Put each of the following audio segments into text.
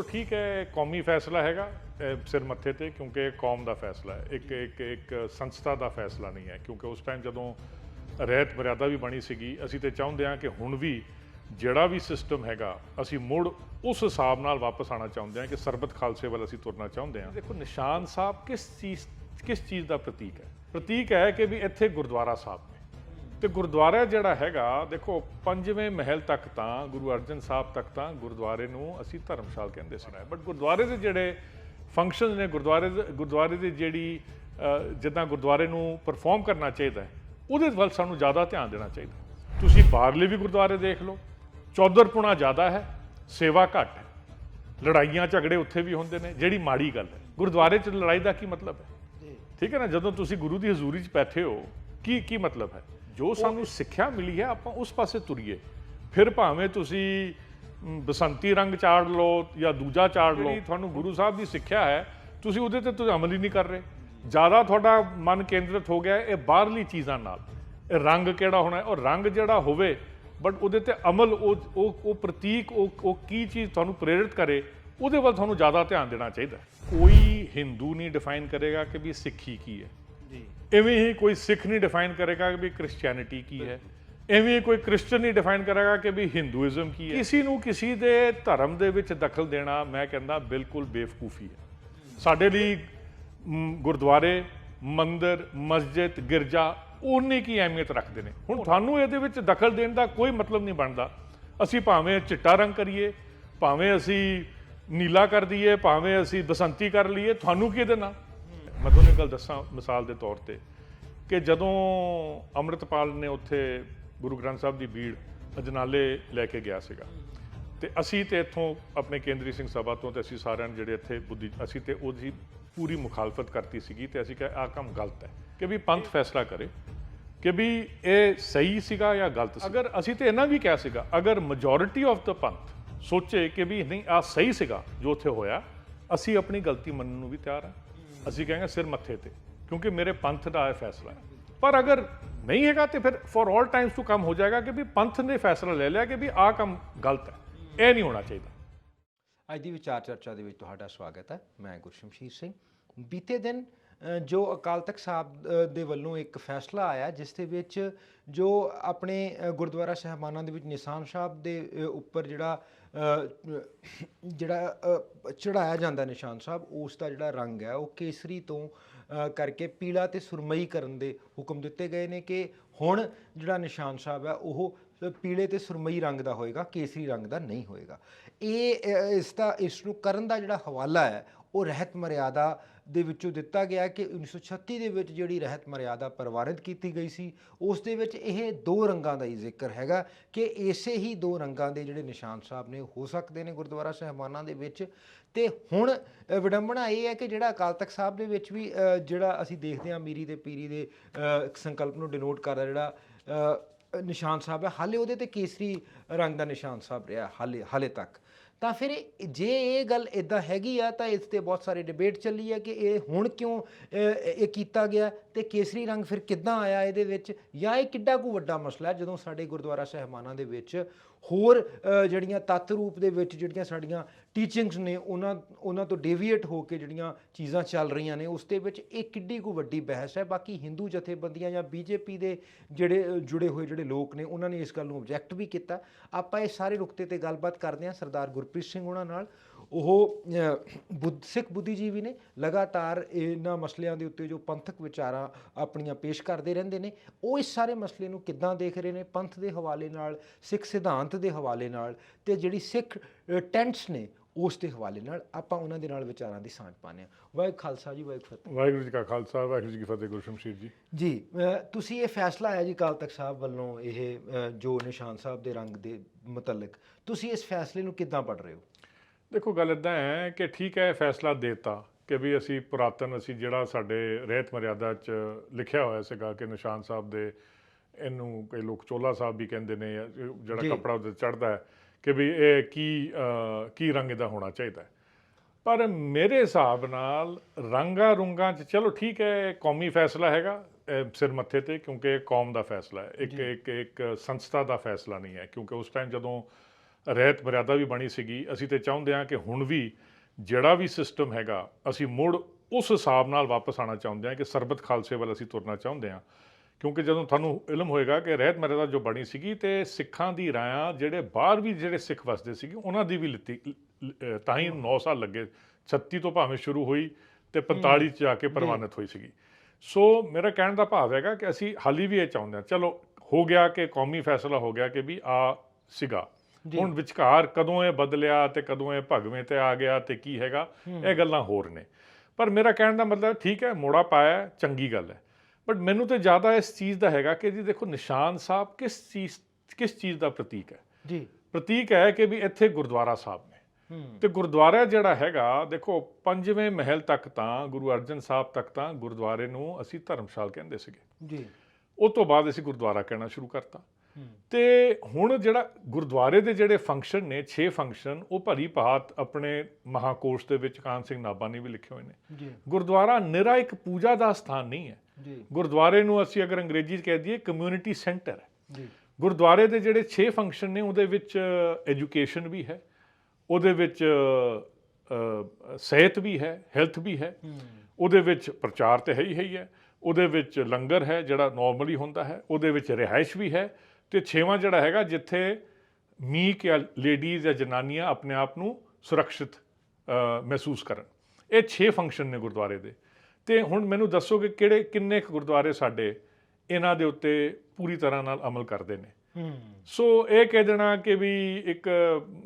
ਚਲੋ ਠੀਕ ਹੈ ਕੌਮੀ ਫੈਸਲਾ ਹੈਗਾ ਸਿਰ ਮੱਥੇ ਤੇ ਕਿਉਂਕਿ ਇਹ ਕੌਮ ਦਾ ਫੈਸਲਾ ਹੈ। ਇੱਕ ਇੱਕ ਇੱਕ ਸੰਸਥਾ ਦਾ ਫੈਸਲਾ ਨਹੀਂ ਹੈ ਕਿਉਂਕਿ ਉਸ ਟਾਈਮ ਜਦੋਂ ਰਹਿਤ ਮਰਿਆਦਾ ਵੀ ਬਣੀ ਸੀਗੀ ਅਸੀਂ ਤੇ ਚਾਹੁੰਦੇ ਹਾਂ ਕਿ ਹੁਣ ਵੀ ਜਿਹੜਾ ਵੀ ਸਿਸਟਮ ਹੈਗਾ ਅਸੀਂ ਮੁੜ ਉਸ ਹਿਸਾਬ ਨਾਲ ਵਾਪਸ ਆਣਾ ਚਾਹੁੰਦੇ ਹਾਂ ਕਿ ਸਰਬਤ ਖਾਲਸੇ ਵੱਲ ਅਸੀਂ ਤੁਰਨਾ ਚਾਹੁੰਦੇ ਹਾਂ। ਦੇਖੋ ਨਿਸ਼ਾਨ ਸਾਹਿਬ ਕਿਸ ਚੀਜ਼ ਕਿਸ ਚੀਜ਼ ਦਾ ਪ੍ਰਤੀਕ ਹੈ? ਪ੍ਰਤੀਕ ਹੈ ਕਿ ਵੀ ਇੱਥੇ ਗੁਰਦੁਆਰਾ ਸਾਹਿਬ ਤੇ ਗੁਰਦੁਆਰਾ ਜਿਹੜਾ ਹੈਗਾ ਦੇਖੋ ਪੰਜਵੇਂ ਮਹਿਲ ਤੱਕ ਤਾਂ ਗੁਰੂ ਅਰਜਨ ਸਾਹਿਬ ਤੱਕ ਤਾਂ ਗੁਰਦੁਆਰੇ ਨੂੰ ਅਸੀਂ ਧਰਮਸ਼ਾਲ ਕਹਿੰਦੇ ਸੀ। ਬਟ ਗੁਰਦੁਆਰੇ ਦੇ ਜਿਹੜੇ ਫੰਕਸ਼ਨਸ ਨੇ ਗੁਰਦੁਆਰੇ ਦੇ- ਗੁਰਦੁਆਰੇ ਦੀ ਜਿਹੜੀ ਜਿੱਦਾਂ ਗੁਰਦੁਆਰੇ ਨੂੰ ਪਰਫਾਰਮ ਕਰਨਾ ਚਾਹੀਦਾ ਹੈ ਉਹਦੇ ਵੱਲ ਸਾਨੂੰ ਜ਼ਿਆਦਾ ਧਿਆਨ ਦੇਣਾ ਚਾਹੀਦਾ ਤੁਸੀਂ ਬਾਹਰਲੇ ਵੀ ਗੁਰਦੁਆਰੇ ਦੇਖ ਲਓ ਚੌਧਰਪੁਣਾ ਜ਼ਿਆਦਾ ਹੈ ਸੇਵਾ ਘੱਟ ਹੈ। ਲੜਾਈਆਂ ਝਗੜੇ ਉੱਥੇ ਵੀ ਹੁੰਦੇ ਨੇ ਜਿਹੜੀ ਮਾੜੀ ਗੱਲ ਹੈ। ਗੁਰਦੁਆਰੇ 'ਚ ਲੜਾਈ ਦਾ ਕੀ ਮਤਲਬ ਹੈ? ਠੀਕ ਹੈ ਨਾ? ਜਦੋਂ ਤੁਸੀਂ ਗੁਰੂ ਦੀ ਹਜ਼ੂਰੀ 'ਚ ਬੈਠੇ ਹੋ ਕੀ ਕੀ ਮਤਲਬ ਹੈ? ਜੋ ਸਾਨੂੰ ਸਿੱਖਿਆ ਮਿਲੀ ਹੈ ਆਪਾਂ ਉਸ ਪਾਸੇ ਤੁਰੀਏ। ਫਿਰ ਭਾਵੇਂ ਤੁਸੀਂ ਮ, ਬਸੰਤੀ ਰੰਗ ਚਾੜ ਲਓ ਜਾਂ ਦੂਜਾ ਚਾੜ ਲਓ ਤੁਹਾਨੂੰ ਗੁਰੂ ਸਾਹਿਬ ਦੀ ਸਿੱਖਿਆ ਹੈ ਤੁਸੀਂ ਉਹਦੇ ਤੇ ਤੁਸੀਂ ਅਮਲ ਹੀ ਨਹੀਂ ਕਰ ਰਹੇ। ਜ਼ਿਆਦਾ ਤੁਹਾਡਾ ਮਨ ਕੇਂਦਰਿਤ ਹੋ ਗਿਆ ਹੈ ਇਹ ਬਾਹਰਲੀ ਚੀਜ਼ਾਂ ਨਾਲ। ਇਹ ਰੰਗ ਕਿਹੜਾ ਹੋਣਾ ਹੈ? ਉਹ ਰੰਗ ਜਿਹੜਾ ਹੋਵੇ ਬਟ ਉਹਦੇ ਤੇ ਅਮਲ ਉਹ ਉਹ ਉਹ ਪ੍ਰਤੀਕ ਉਹ ਉਹ ਕੀ ਚੀਜ਼ ਤੁਹਾਨੂੰ ਪ੍ਰੇਰਿਤ ਕਰੇ ਉਹਦੇ ਵੱਲ ਤੁਹਾਨੂੰ ਜ਼ਿਆਦਾ ਧਿਆਨ ਦੇਣਾ ਚਾਹੀਦਾ ਹੈ। ਕੋਈ ਹਿੰਦੂ ਨਹੀਂ ਡਿਫਾਈਨ ਕਰੇਗਾ ਕਿ ਵੀ ਸਿੱਖੀ ਕੀ ਹੈ। ਜੀ। ਐਵੇਂ ਹੀ ਕੋਈ ਸਿੱਖ ਨਹੀਂ ਡਿਫਾਈਨ ਕਰੇਗਾ ਕਿ ਵੀ ਕ੍ਰਿਸਚੀਅਨਿਟੀ ਕੀ ਹੈ। ਐਵੇਂ ਹੀ ਕੋਈ ਕ੍ਰਿਸਚੀਅਨ ਨਹੀਂ ਡਿਫਾਈਨ ਕਰੇਗਾ ਕਿ ਵੀ ਹਿੰਦੂਇਜ਼ਮ ਕੀ ਹੈ। ਕਿਸੇ ਨੂੰ ਕਿਸੇ ਦੇ ਧਰਮ ਦੇ ਵਿੱਚ ਦਖਲ ਦੇਣਾ ਮੈਂ ਕਹਿੰਦਾ ਬਿਲਕੁਲ ਬੇਵਕੂਫੀ ਹੈ। ਸਾਡੇ ਲਈ ਗੁਰਦੁਆਰੇ ਮੰਦਿਰ ਮਸਜਿਦ ਗਿਰਜਾ ਉਨੀ ਕੀ ਅਹਿਮੀਅਤ ਰੱਖਦੇ ਨੇ। ਹੁਣ ਤੁਹਾਨੂੰ ਇਹਦੇ ਵਿੱਚ ਦਖਲ ਦੇਣ ਦਾ ਕੋਈ ਮਤਲਬ ਨਹੀਂ ਬਣਦਾ। ਅਸੀਂ ਭਾਵੇਂ ਚਿੱਟਾ ਰੰਗ ਕਰੀਏ ਭਾਵੇਂ ਅਸੀਂ ਨੀਲਾ ਕਰ ਦਈਏ ਭਾਵੇਂ ਅਸੀਂ ਬਸੰਤੀ ਕਰ ਲਈਏ ਤੁਹਾਨੂੰ ਕੀ ਇਹਦੇ ਨਾਲ ਮੈਂ ਤੁਹਾਨੂੰ ਇੱਕ ਗੱਲ ਦੱਸਾਂ ਮਿਸਾਲ ਦੇ ਤੌਰ ਤੇ ਕਿ ਜਦੋਂ ਅੰਮ੍ਰਿਤਪਾਲ ਨੇ ਉੱਥੇ ਗੁਰੂ ਗ੍ਰੰਥ ਸਾਹਿਬ ਦੀ ਬੀੜ ਅਜਨਾਲੇ ਲੈ ਕੇ ਗਿਆ ਸੀਗਾ, ਤੇ ਅਸੀਂ ਤੇ ਇੱਥੋਂ ਆਪਣੇ ਕੇਂਦਰੀ ਸਿੰਘ ਸਭਾ ਤੋਂ ਤੇ ਅਸੀਂ ਸਾਰਿਆਂ ਨੇ ਜਿਹੜੇ ਇੱਥੇ ਬੁੱਧੀ, ਅਸੀਂ ਤੇ ਉਹਦੀ ਪੂਰੀ ਮੁਖਾਲਫਤ ਕਰਤੀ ਸੀਗੀ ਤੇ ਅਸੀਂ ਕਿਹਾ ਆਹ ਕੰਮ ਗਲਤ ਹੈ ਕਿ ਵੀ ਪੰਥ ਫੈਸਲਾ ਕਰੇ ਕਿ ਵੀ ਇਹ ਸਹੀ ਸੀਗਾ ਜਾਂ ਗਲਤ ਸੀ ਅਗਰ ਅਸੀਂ ਤੇ ਇਹਨਾਂ ਵੀ ਕਿਹਾ ਸੀਗਾ, ਅਗਰ ਮੈਜੋਰਿਟੀ ਆਫ ਦਾ ਪੰਥ ਸੋਚੇ ਕਿ ਵੀ ਨਹੀਂ ਆ ਸਹੀ ਸੀਗਾ ਜੋ ਉੱਥੇ ਹੋਇਆ, ਅਸੀਂ ਆਪਣੀ ਗਲਤੀ ਮੰਨਣ ਨੂੰ ਵੀ ਤਿਆਰ ਹਾਂ। ਅਸੀਂ ਕਹਾਂਗੇ ਸਿਰ ਮੱਥੇ ਤੇ, ਕਿਉਂਕਿ ਮੇਰੇ ਪੰਥ ਦਾ ਇਹ ਫੈਸਲਾ ਹੈ। ਪਰ ਅਗਰ ਨਹੀਂ ਹੈਗਾ ਤੇ ਫਿਰ ਫॉर ਆਲ ਟਾਈਮਸ ਟੂ ਕੰਮ ਹੋ ਜਾਏਗਾ ਕਿ ਵੀ ਪੰਥ ਨੇ ਫੈਸਲਾ ਲੈ ਲਿਆ ਕਿ ਵੀ ਆਹ ਕੰਮ ਗਲਤ ਹੈ। ਇਹ ਨਹੀਂ ਹੋਣਾ ਚਾਹੀਦਾ। ਅੱਜ ਦੀ ਵਿਚਾਰ ਚਰਚਾ ਦੇ ਵਿੱਚ ਤੁਹਾਡਾ ਸਵਾਗਤ ਹੈ। ਮੈਂ ਗੁਰਸ਼ਮਸ਼ੀਰ ਸਿੰਘ। ਬੀਤੇ ਦਿਨ ਜੋ ਅਕਾਲ ਤਖਤ ਸਾਹਿਬ ਦੇ ਵੱਲੋਂ ਇੱਕ ਫੈਸਲਾ ਆਇਆ, ਜਿਸ ਦੇ ਵਿੱਚ ਜੋ ਆਪਣੇ ਗੁਰਦੁਆਰਾ ਸਹਿਬਾਨਾਂ ਦੇ ਵਿੱਚ ਨਿਸ਼ਾਨ ਸਾਹਿਬ ਦੇ ਉੱਪਰ ਜਿਹੜਾ ਜਿਹੜਾ ਚੜਾਇਆ ਜਾਂਦਾ ਨਿਸ਼ਾਨ ਸਾਹਿਬ, ਉਸ ਦਾ ਜਿਹੜਾ ਰੰਗ ਹੈ, ਉਹ ਕੇਸਰੀ ਤੋਂ ਕਰਕੇ ਪੀਲਾ ਤੇ ਸੁਰਮਈ ਕਰਨ ਦੇ ਹੁਕਮ ਦਿੱਤੇ ਗਏ ਨੇ ਕਿ ਹੁਣ ਜਿਹੜਾ ਨਿਸ਼ਾਨ ਸਾਹਿਬ ਹੈ, ਉਹ ਪੀਲੇ ਤੇ ਸੁਰਮਈ ਰੰਗ ਦਾ ਹੋਏਗਾ, ਕੇਸਰੀ ਰੰਗ ਦਾ ਨਹੀਂ ਹੋਏਗਾ। ਇਹ ਇਸ ਦਾ, ਇਸ ਨੂੰ ਕਰਨ ਦਾ ਜਿਹੜਾ ਹਵਾਲਾ ਹੈ, ਉਹ ਰਹਿਤ ਮਰਿਆਦਾ ਦੇ ਵਿੱਚੋਂ ਦਿੱਤਾ ਗਿਆ ਕਿ 1936 ਦੇ ਵਿੱਚ ਜਿਹੜੀ ਰਹਿਤ ਮਰਿਆਦਾ ਪਰਿਵਾਰਿਤ ਕੀਤੀ ਗਈ ਸੀ, ਉਸ ਦੇ ਵਿੱਚ ਇਹ ਦੋ ਰੰਗਾਂ ਦਾ ਹੀ ਜ਼ਿਕਰ ਹੈਗਾ ਕਿ ਇਸੇ ਹੀ ਦੋ ਰੰਗਾਂ ਦੇ ਜਿਹੜੇ ਨਿਸ਼ਾਨ ਸਾਹਿਬ ਨੇ, ਹੋ ਸਕਦੇ ਨੇ ਗੁਰਦੁਆਰਾ ਸਾਹਿਬਾਨਾਂ ਦੇ ਵਿੱਚ। ਤੇ ਹੁਣ ਵਿਡੰਬਣਾ ਇਹ ਹੈ ਕਿ ਜਿਹੜਾ ਅਕਾਲ ਤਖਤ ਸਾਹਿਬ ਦੇ ਵਿੱਚ ਵੀ ਜਿਹੜਾ ਅਸੀਂ ਦੇਖਦੇ ਹਾਂ ਮੀਰੀ ਤੇ ਪੀਰੀ ਦੇ ਸੰਕਲਪ ਨੂੰ ਡਿਨੋਟ ਕਰਦਾ ਜਿਹੜਾ ਨਿਸ਼ਾਨ ਸਾਹਿਬ ਹੈ, ਹਾਲੇ ਉਹਦੇ ਤੇ ਕੇਸਰੀ ਰੰਗ ਦਾ ਨਿਸ਼ਾਨ ਸਾਹਿਬ ਰਿਹਾ, ਹਾਲੇ ਹਾਲੇ ਤੱਕ। ਤਾਂ ਫਿਰ ਜੇ ਇਹ ਗੱਲ ਇਦਾਂ ਹੈਗੀ ਆ, ਤਾਂ ਇਸ ਤੇ ਬਹੁਤ ਸਾਰੇ ਡਿਬੇਟ ਚੱਲੀ ਹੈ ਕਿ ਇਹ ਹੁਣ ਕਿਉਂ ਇਹ ਕੀਤਾ ਗਿਆ ਤੇ ਕੇਸਰੀ ਰੰਗ ਫਿਰ ਕਿੱਦਾਂ ਆਇਆ ਇਹਦੇ ਵਿੱਚ? ਜਾਂ ਇਹ ਕਿੱਡਾ ਕੁ ਵੱਡਾ ਮਸਲਾ ਜਦੋਂ ਸਾਡੇ ਗੁਰਦੁਆਰਾ ਸਹਿਬਾਨਾਂ ਦੇ ਵਿੱਚ ਹੋਰ ਜਿਹੜੀਆਂ ਤੱਤ ਰੂਪ ਦੇ ਵਿੱਚ ਜਿਹੜੀਆਂ ਸਾਡੀਆਂ ਟੀਚਿੰਗਸ ਨੇ, ਉਹਨਾਂ ਉਹਨਾਂ ਤੋਂ ਡੇਵੀਏਟ ਹੋ ਕੇ ਜਿਹੜੀਆਂ ਚੀਜ਼ਾਂ ਚੱਲ ਰਹੀਆਂ ਨੇ, ਉਸ ਦੇ ਵਿੱਚ ਇਹ ਕਿੱਡੀ ਕੁ ਵੱਡੀ ਬਹਿਸ ਹੈ। ਬਾਕੀ ਹਿੰਦੂ ਜਥੇਬੰਦੀਆਂ ਜਾਂ ਬੀਜੇਪੀ ਦੇ ਜਿਹੜੇ ਜੁੜੇ ਹੋਏ ਜਿਹੜੇ ਲੋਕ ਨੇ, ਉਹਨਾਂ ਨੇ ਇਸ ਗੱਲ ਨੂੰ ਆਬਜੈਕਟ ਵੀ ਕੀਤਾ। ਆਪਾਂ ਇਹ ਸਾਰੇ ਨੁਕਤੇ ਤੇ ਗੱਲਬਾਤ ਕਰਦੇ ਹਾਂ। ਸਰਦਾਰ ਗੁਰਪ੍ਰੀਤ ਸਿੰਘ ਉਹਨਾਂ ਨਾਲ। ਉਹ ਬੁੱਧ ਸਿੱਖ ਬੁੱਧੀਜੀਵੀ ਨੇ ਲਗਾਤਾਰ ਇਹਨਾਂ ਮਸਲਿਆਂ ਦੇ ਉੱਤੇ ਜੋ ਪੰਥਕ ਵਿਚਾਰਾਂ ਆਪਣੀਆਂ ਪੇਸ਼ ਕਰਦੇ ਰਹਿੰਦੇ ਨੇ ਉਹ ਇਸ ਸਾਰੇ ਮਸਲੇ ਨੂੰ ਕਿੱਦਾਂ ਦੇਖ ਰਹੇ ਨੇ? ਪੰਥ ਦੇ ਹਵਾਲੇ ਨਾਲ ਸਿੱਖ ਸਿਧਾਂਤ ਦੇ ਹਵਾਲੇ ਨਾਲ ਤੇ ਜਿਹੜੀ ਸਿੱਖ ਟੈਂਟਸ ਨੇ ਉਸ ਦੇ ਹਵਾਲੇ ਨਾਲ ਆਪਾਂ ਉਹਨਾਂ ਦੇ ਨਾਲ ਵਿਚਾਰਾਂ ਦੀ ਸਾਂਝ ਪਾਉਂਦੇ ਹਾਂ। ਵਾਹਿਗੁਰੂ ਖਾਲਸਾ ਜੀ ਵਾਹਿਗੁਰੂ ਫਤਿਹ। ਵਾਹਿਗੁਰੂ ਜੀ ਕਾ ਖਾਲਸਾ ਵਾਹਿਗੁਰੂ ਜੀ ਕੀ ਫਤਿਹ ਗੁਰੂ ਸ਼ਮਸ਼ੀਰ ਜੀ। ਜੀ ਤੁਸੀਂ ਇਹ ਫੈਸਲਾ ਆਇਆ ਜੀ ਅਕਾਲ ਤਖਤ ਸਾਹਿਬ ਵੱਲੋਂ ਇਹ ਜੋ ਨਿਸ਼ਾਨ ਸਾਹਿਬ ਦੇ ਰੰਗ ਦੇ ਮੁਤਲਕ। ਤੁਸੀਂ ਇਸ ਫੈਸਲੇ ਨੂੰ ਕਿੱਦਾਂ ਪੜ ਰਹੇ ਹੋ? ਦੇਖੋ ਗੱਲ ਇਦਾਂ ਹੈ ਕਿ ਠੀਕ ਹੈ ਫੈਸਲਾ ਦੇਤਾ ਕਿ ਵੀ ਅਸੀਂ ਪੁਰਾਤਨ ਅਸੀਂ ਜਿਹੜਾ ਸਾਡੇ ਰਹਿਤ ਮਰਿਆਦਾ 'ਚ ਲਿਖਿਆ ਹੋਇਆ ਸੀਗਾ ਕਿ ਨਿਸ਼ਾਨ ਸਾਹਿਬ ਦੇ ਇਹਨੂੰ ਕਈ ਲੋਕ ਚੋਲਾ ਸਾਹਿਬ ਵੀ ਕਹਿੰਦੇ ਨੇ। ਜਿਹੜਾ ਕੱਪੜਾ ਉਹਦੇ ਚੜਦਾ ਹੈ ਕਿ ਵੀ ਇਹ ਕੀ ਕੀ ਰੰਗ ਦਾ ਹੋਣਾ ਚਾਹੀਦਾ ਪਰ ਮੇਰੇ ਹਿਸਾਬ ਨਾਲ ਰੰਗਾ ਰੁੰਗਾਂ 'ਚ ਚਲੋ ਠੀਕ ਹੈ ਕੌਮੀ ਫੈਸਲਾ ਹੈਗਾ ਸਿਰ ਮੱਥੇ ਤੇ ਕਿਉਂਕਿ ਇਹ ਕੌਮ ਦਾ ਫੈਸਲਾ ਹੈ। ਇੱਕ ਇੱਕ ਇੱਕ ਸੰਸਥਾ ਦਾ ਫੈਸਲਾ ਨਹੀਂ ਹੈ ਕਿਉਂਕਿ ਉਸ ਟਾਈਮ ਜਦੋਂ ਰਹਿਤ ਮਰਿਆਦਾ ਵੀ ਬਣੀ ਸੀਗੀ। ਅਸੀਂ ਤੇ ਚਾਹੁੰਦੇ ਹਾਂ ਕਿ ਹੁਣ ਵੀ ਜਿਹੜਾ ਵੀ ਸਿਸਟਮ ਹੈਗਾ ਅਸੀਂ ਮੁੜ ਉਸ ਹਿਸਾਬ ਨਾਲ ਵਾਪਸ ਆਉਣਾ ਚਾਹੁੰਦੇ ਹਾਂ ਕਿ ਸਰਬਤ ਖਾਲਸੇ ਵੱਲ ਅਸੀਂ ਤੁਰਨਾ ਚਾਹੁੰਦੇ ਹਾਂ। ਕਿਉਂਕਿ ਜਦੋਂ ਤੁਹਾਨੂੰ ਇਲਮ ਹੋਏਗਾ ਕਿ ਰਹਿਤ ਮਰਿਆਦਾ ਜੋ ਬਣੀ ਸੀਗੀ ਤੇ ਸਿੱਖਾਂ ਦੀ ਰਾਇਆ ਜਿਹੜੇ ਬਾਹਰ ਵੀ ਜਿਹੜੇ ਸਿੱਖ ਵਸਦੇ ਸੀਗੇ ਉਹਨਾਂ ਦੀ ਵੀ ਲਿੱਤੀ ਤਾਂ ਹੀ। 9 ਸਾਲ ਲੱਗੇ। 36 ਤੋਂ ਭਾਵੇਂ ਸ਼ੁਰੂ ਹੋਈ ਤੇ 45 ਚ ਜਾ ਕੇ ਪ੍ਰਵਾਨਿਤ ਹੋਈ ਸੀਗੀ। ਸੋ ਮੇਰਾ ਕਹਿਣ ਦਾ ਭਾਵ ਹੈਗਾ ਕਿ ਅਸੀਂ ਹਾਲੀ ਵੀ ਇਹ ਚਾਹੁੰਦੇ ਹਾਂ। ਚਲੋ ਹੋ ਗਿਆ ਕਿ ਕੌਮੀ ਫੈਸਲਾ ਹੋ ਗਿਆ ਕਿ ਵੀ ਆ ਸੀਗਾ। ਹੁਣ ਵਿਚਕਾਰ ਕਦੋਂ ਇਹ ਬਦਲਿਆ ਤੇ ਕਦੋਂ ਇਹ ਭਗਵੇਂ ਤੇ ਆ ਗਿਆ ਤੇ ਕੀ ਹੈਗਾ ਇਹ ਗੱਲਾਂ ਹੋਰ ਨੇ। ਪਰ ਮੇਰਾ ਕਹਿਣ ਦਾ ਮਤਲਬ ਠੀਕ ਹੈ ਮੋੜਾ ਪਾਇਆ ਚੰਗੀ ਗੱਲ ਹੈ। ਬਟ ਮੈਨੂੰ ਤੇ ਜ਼ਿਆਦਾ ਇਸ ਚੀਜ਼ ਦਾ ਹੈਗਾ ਕਿ ਜੀ ਦੇਖੋ ਨਿਸ਼ਾਨ ਸਾਹਿਬ ਕਿਸ ਚੀਜ਼ ਕਿਸ ਚੀਜ਼ ਦਾ ਪ੍ਰਤੀਕ ਹੈ। ਜੀ। ਪ੍ਰਤੀਕ ਹੈ ਕਿ ਵੀ ਇੱਥੇ ਗੁਰਦੁਆਰਾ ਸਾਹਿਬ ਨੇ। ਤੇ ਗੁਰਦੁਆਰਾ ਜਿਹੜਾ ਹੈਗਾ ਦੇਖੋ ਪੰਜਵੇਂ ਮਹਿਲ ਤੱਕ ਤਾਂ ਗੁਰੂ ਅਰਜਨ ਸਾਹਿਬ ਤੱਕ ਤਾਂ ਗੁਰਦੁਆਰੇ ਨੂੰ ਅਸੀਂ ਧਰਮਸ਼ਾਲ ਕਹਿੰਦੇ ਸੀਗੇ। ਜੀ। ਉਹ ਤੋਂ ਬਾਅਦ ਅਸੀਂ ਗੁਰਦੁਆਰਾ ਕਹਿਣਾ ਸ਼ੁਰੂ ਕਰਤਾ। ਤੇ ਹੁਣ ਜਿਹੜਾ ਗੁਰਦੁਆਰੇ ਦੇ ਜਿਹੜੇ ਫੰਕਸ਼ਨ ਨੇ 6 ਫੰਕਸ਼ਨ ਉਹ ਭਰੀ ਭਾਤ ਆਪਣੇ ਮਹਾਕੋਸ਼ ਦੇ ਵਿੱਚ ਕਾਨ ਸਿੰਘ ਨਾਭਾ ਨੇ ਵੀ ਲਿਖੇ ਹੋਏ ਨੇ। ਗੁਰਦੁਆਰਾ ਨਿਰਾ ਇੱਕ ਪੂਜਾ ਦਾ ਸਥਾਨ ਨਹੀਂ ਹੈ। ਗੁਰਦੁਆਰੇ ਨੂੰ ਅਸੀਂ ਅਗਰ ਅੰਗਰੇਜ਼ੀ 'ਚ ਕਹਿ ਦਈਏ ਕਮਿਊਨਿਟੀ ਸੈਂਟਰ ਹੈ। ਜੀ। ਗੁਰਦੁਆਰੇ ਦੇ ਜਿਹੜੇ 6 ਫੰਕਸ਼ਨ ਨੇ ਉਹਦੇ ਵਿੱਚ ਐਜੂਕੇਸ਼ਨ ਵੀ ਹੈ ਉਹਦੇ ਵਿੱਚ ਸਿਹਤ ਵੀ ਹੈ ਹੈਲਥ ਵੀ ਹੈ ਉਹਦੇ ਵਿੱਚ ਪ੍ਰਚਾਰ ਤੇ ਹੈ ਹੀ ਹੈ। ਹੀ ਹੈ ਉਹਦੇ ਵਿੱਚ ਲੰਗਰ ਹੈ ਜਿਹੜਾ ਨਾਰਮਲੀ ਹੁੰਦਾ ਹੈ ਉਹਦੇ ਵਿੱਚ ਰਿਹਾਇਸ਼ ਵੀ ਹੈ ਤੇ ਛੇਵਾਂ ਜਿਹੜਾ ਹੈਗਾ ਜਿੱਥੇ ਮੀਕ ਜਾਂ ਲੇਡੀਜ਼ ਜਾਂ ਜਨਾਨੀਆਂ ਆਪਣੇ ਆਪ ਨੂੰ ਸੁਰੱਖਿਅਤ ਮਹਿਸੂਸ ਕਰਨ। ਇਹ 6 ਫੰਕਸ਼ਨ ਨੇ ਗੁਰਦੁਆਰੇ ਦੇ। ਤੇ ਹੁਣ ਮੈਨੂੰ ਦੱਸੋ ਕਿ ਕਿਹੜੇ ਕਿੰਨੇ ਕੁ ਗੁਰਦੁਆਰੇ ਸਾਡੇ ਇਹਨਾਂ ਦੇ ਉੱਤੇ ਪੂਰੀ ਤਰ੍ਹਾਂ ਨਾਲ ਅਮਲ ਕਰਦੇ ਨੇ? ਹੂੰ। ਸੋ ਇਹ ਕਹਿ ਦੇਣਾ ਕਿ ਵੀ ਇੱਕ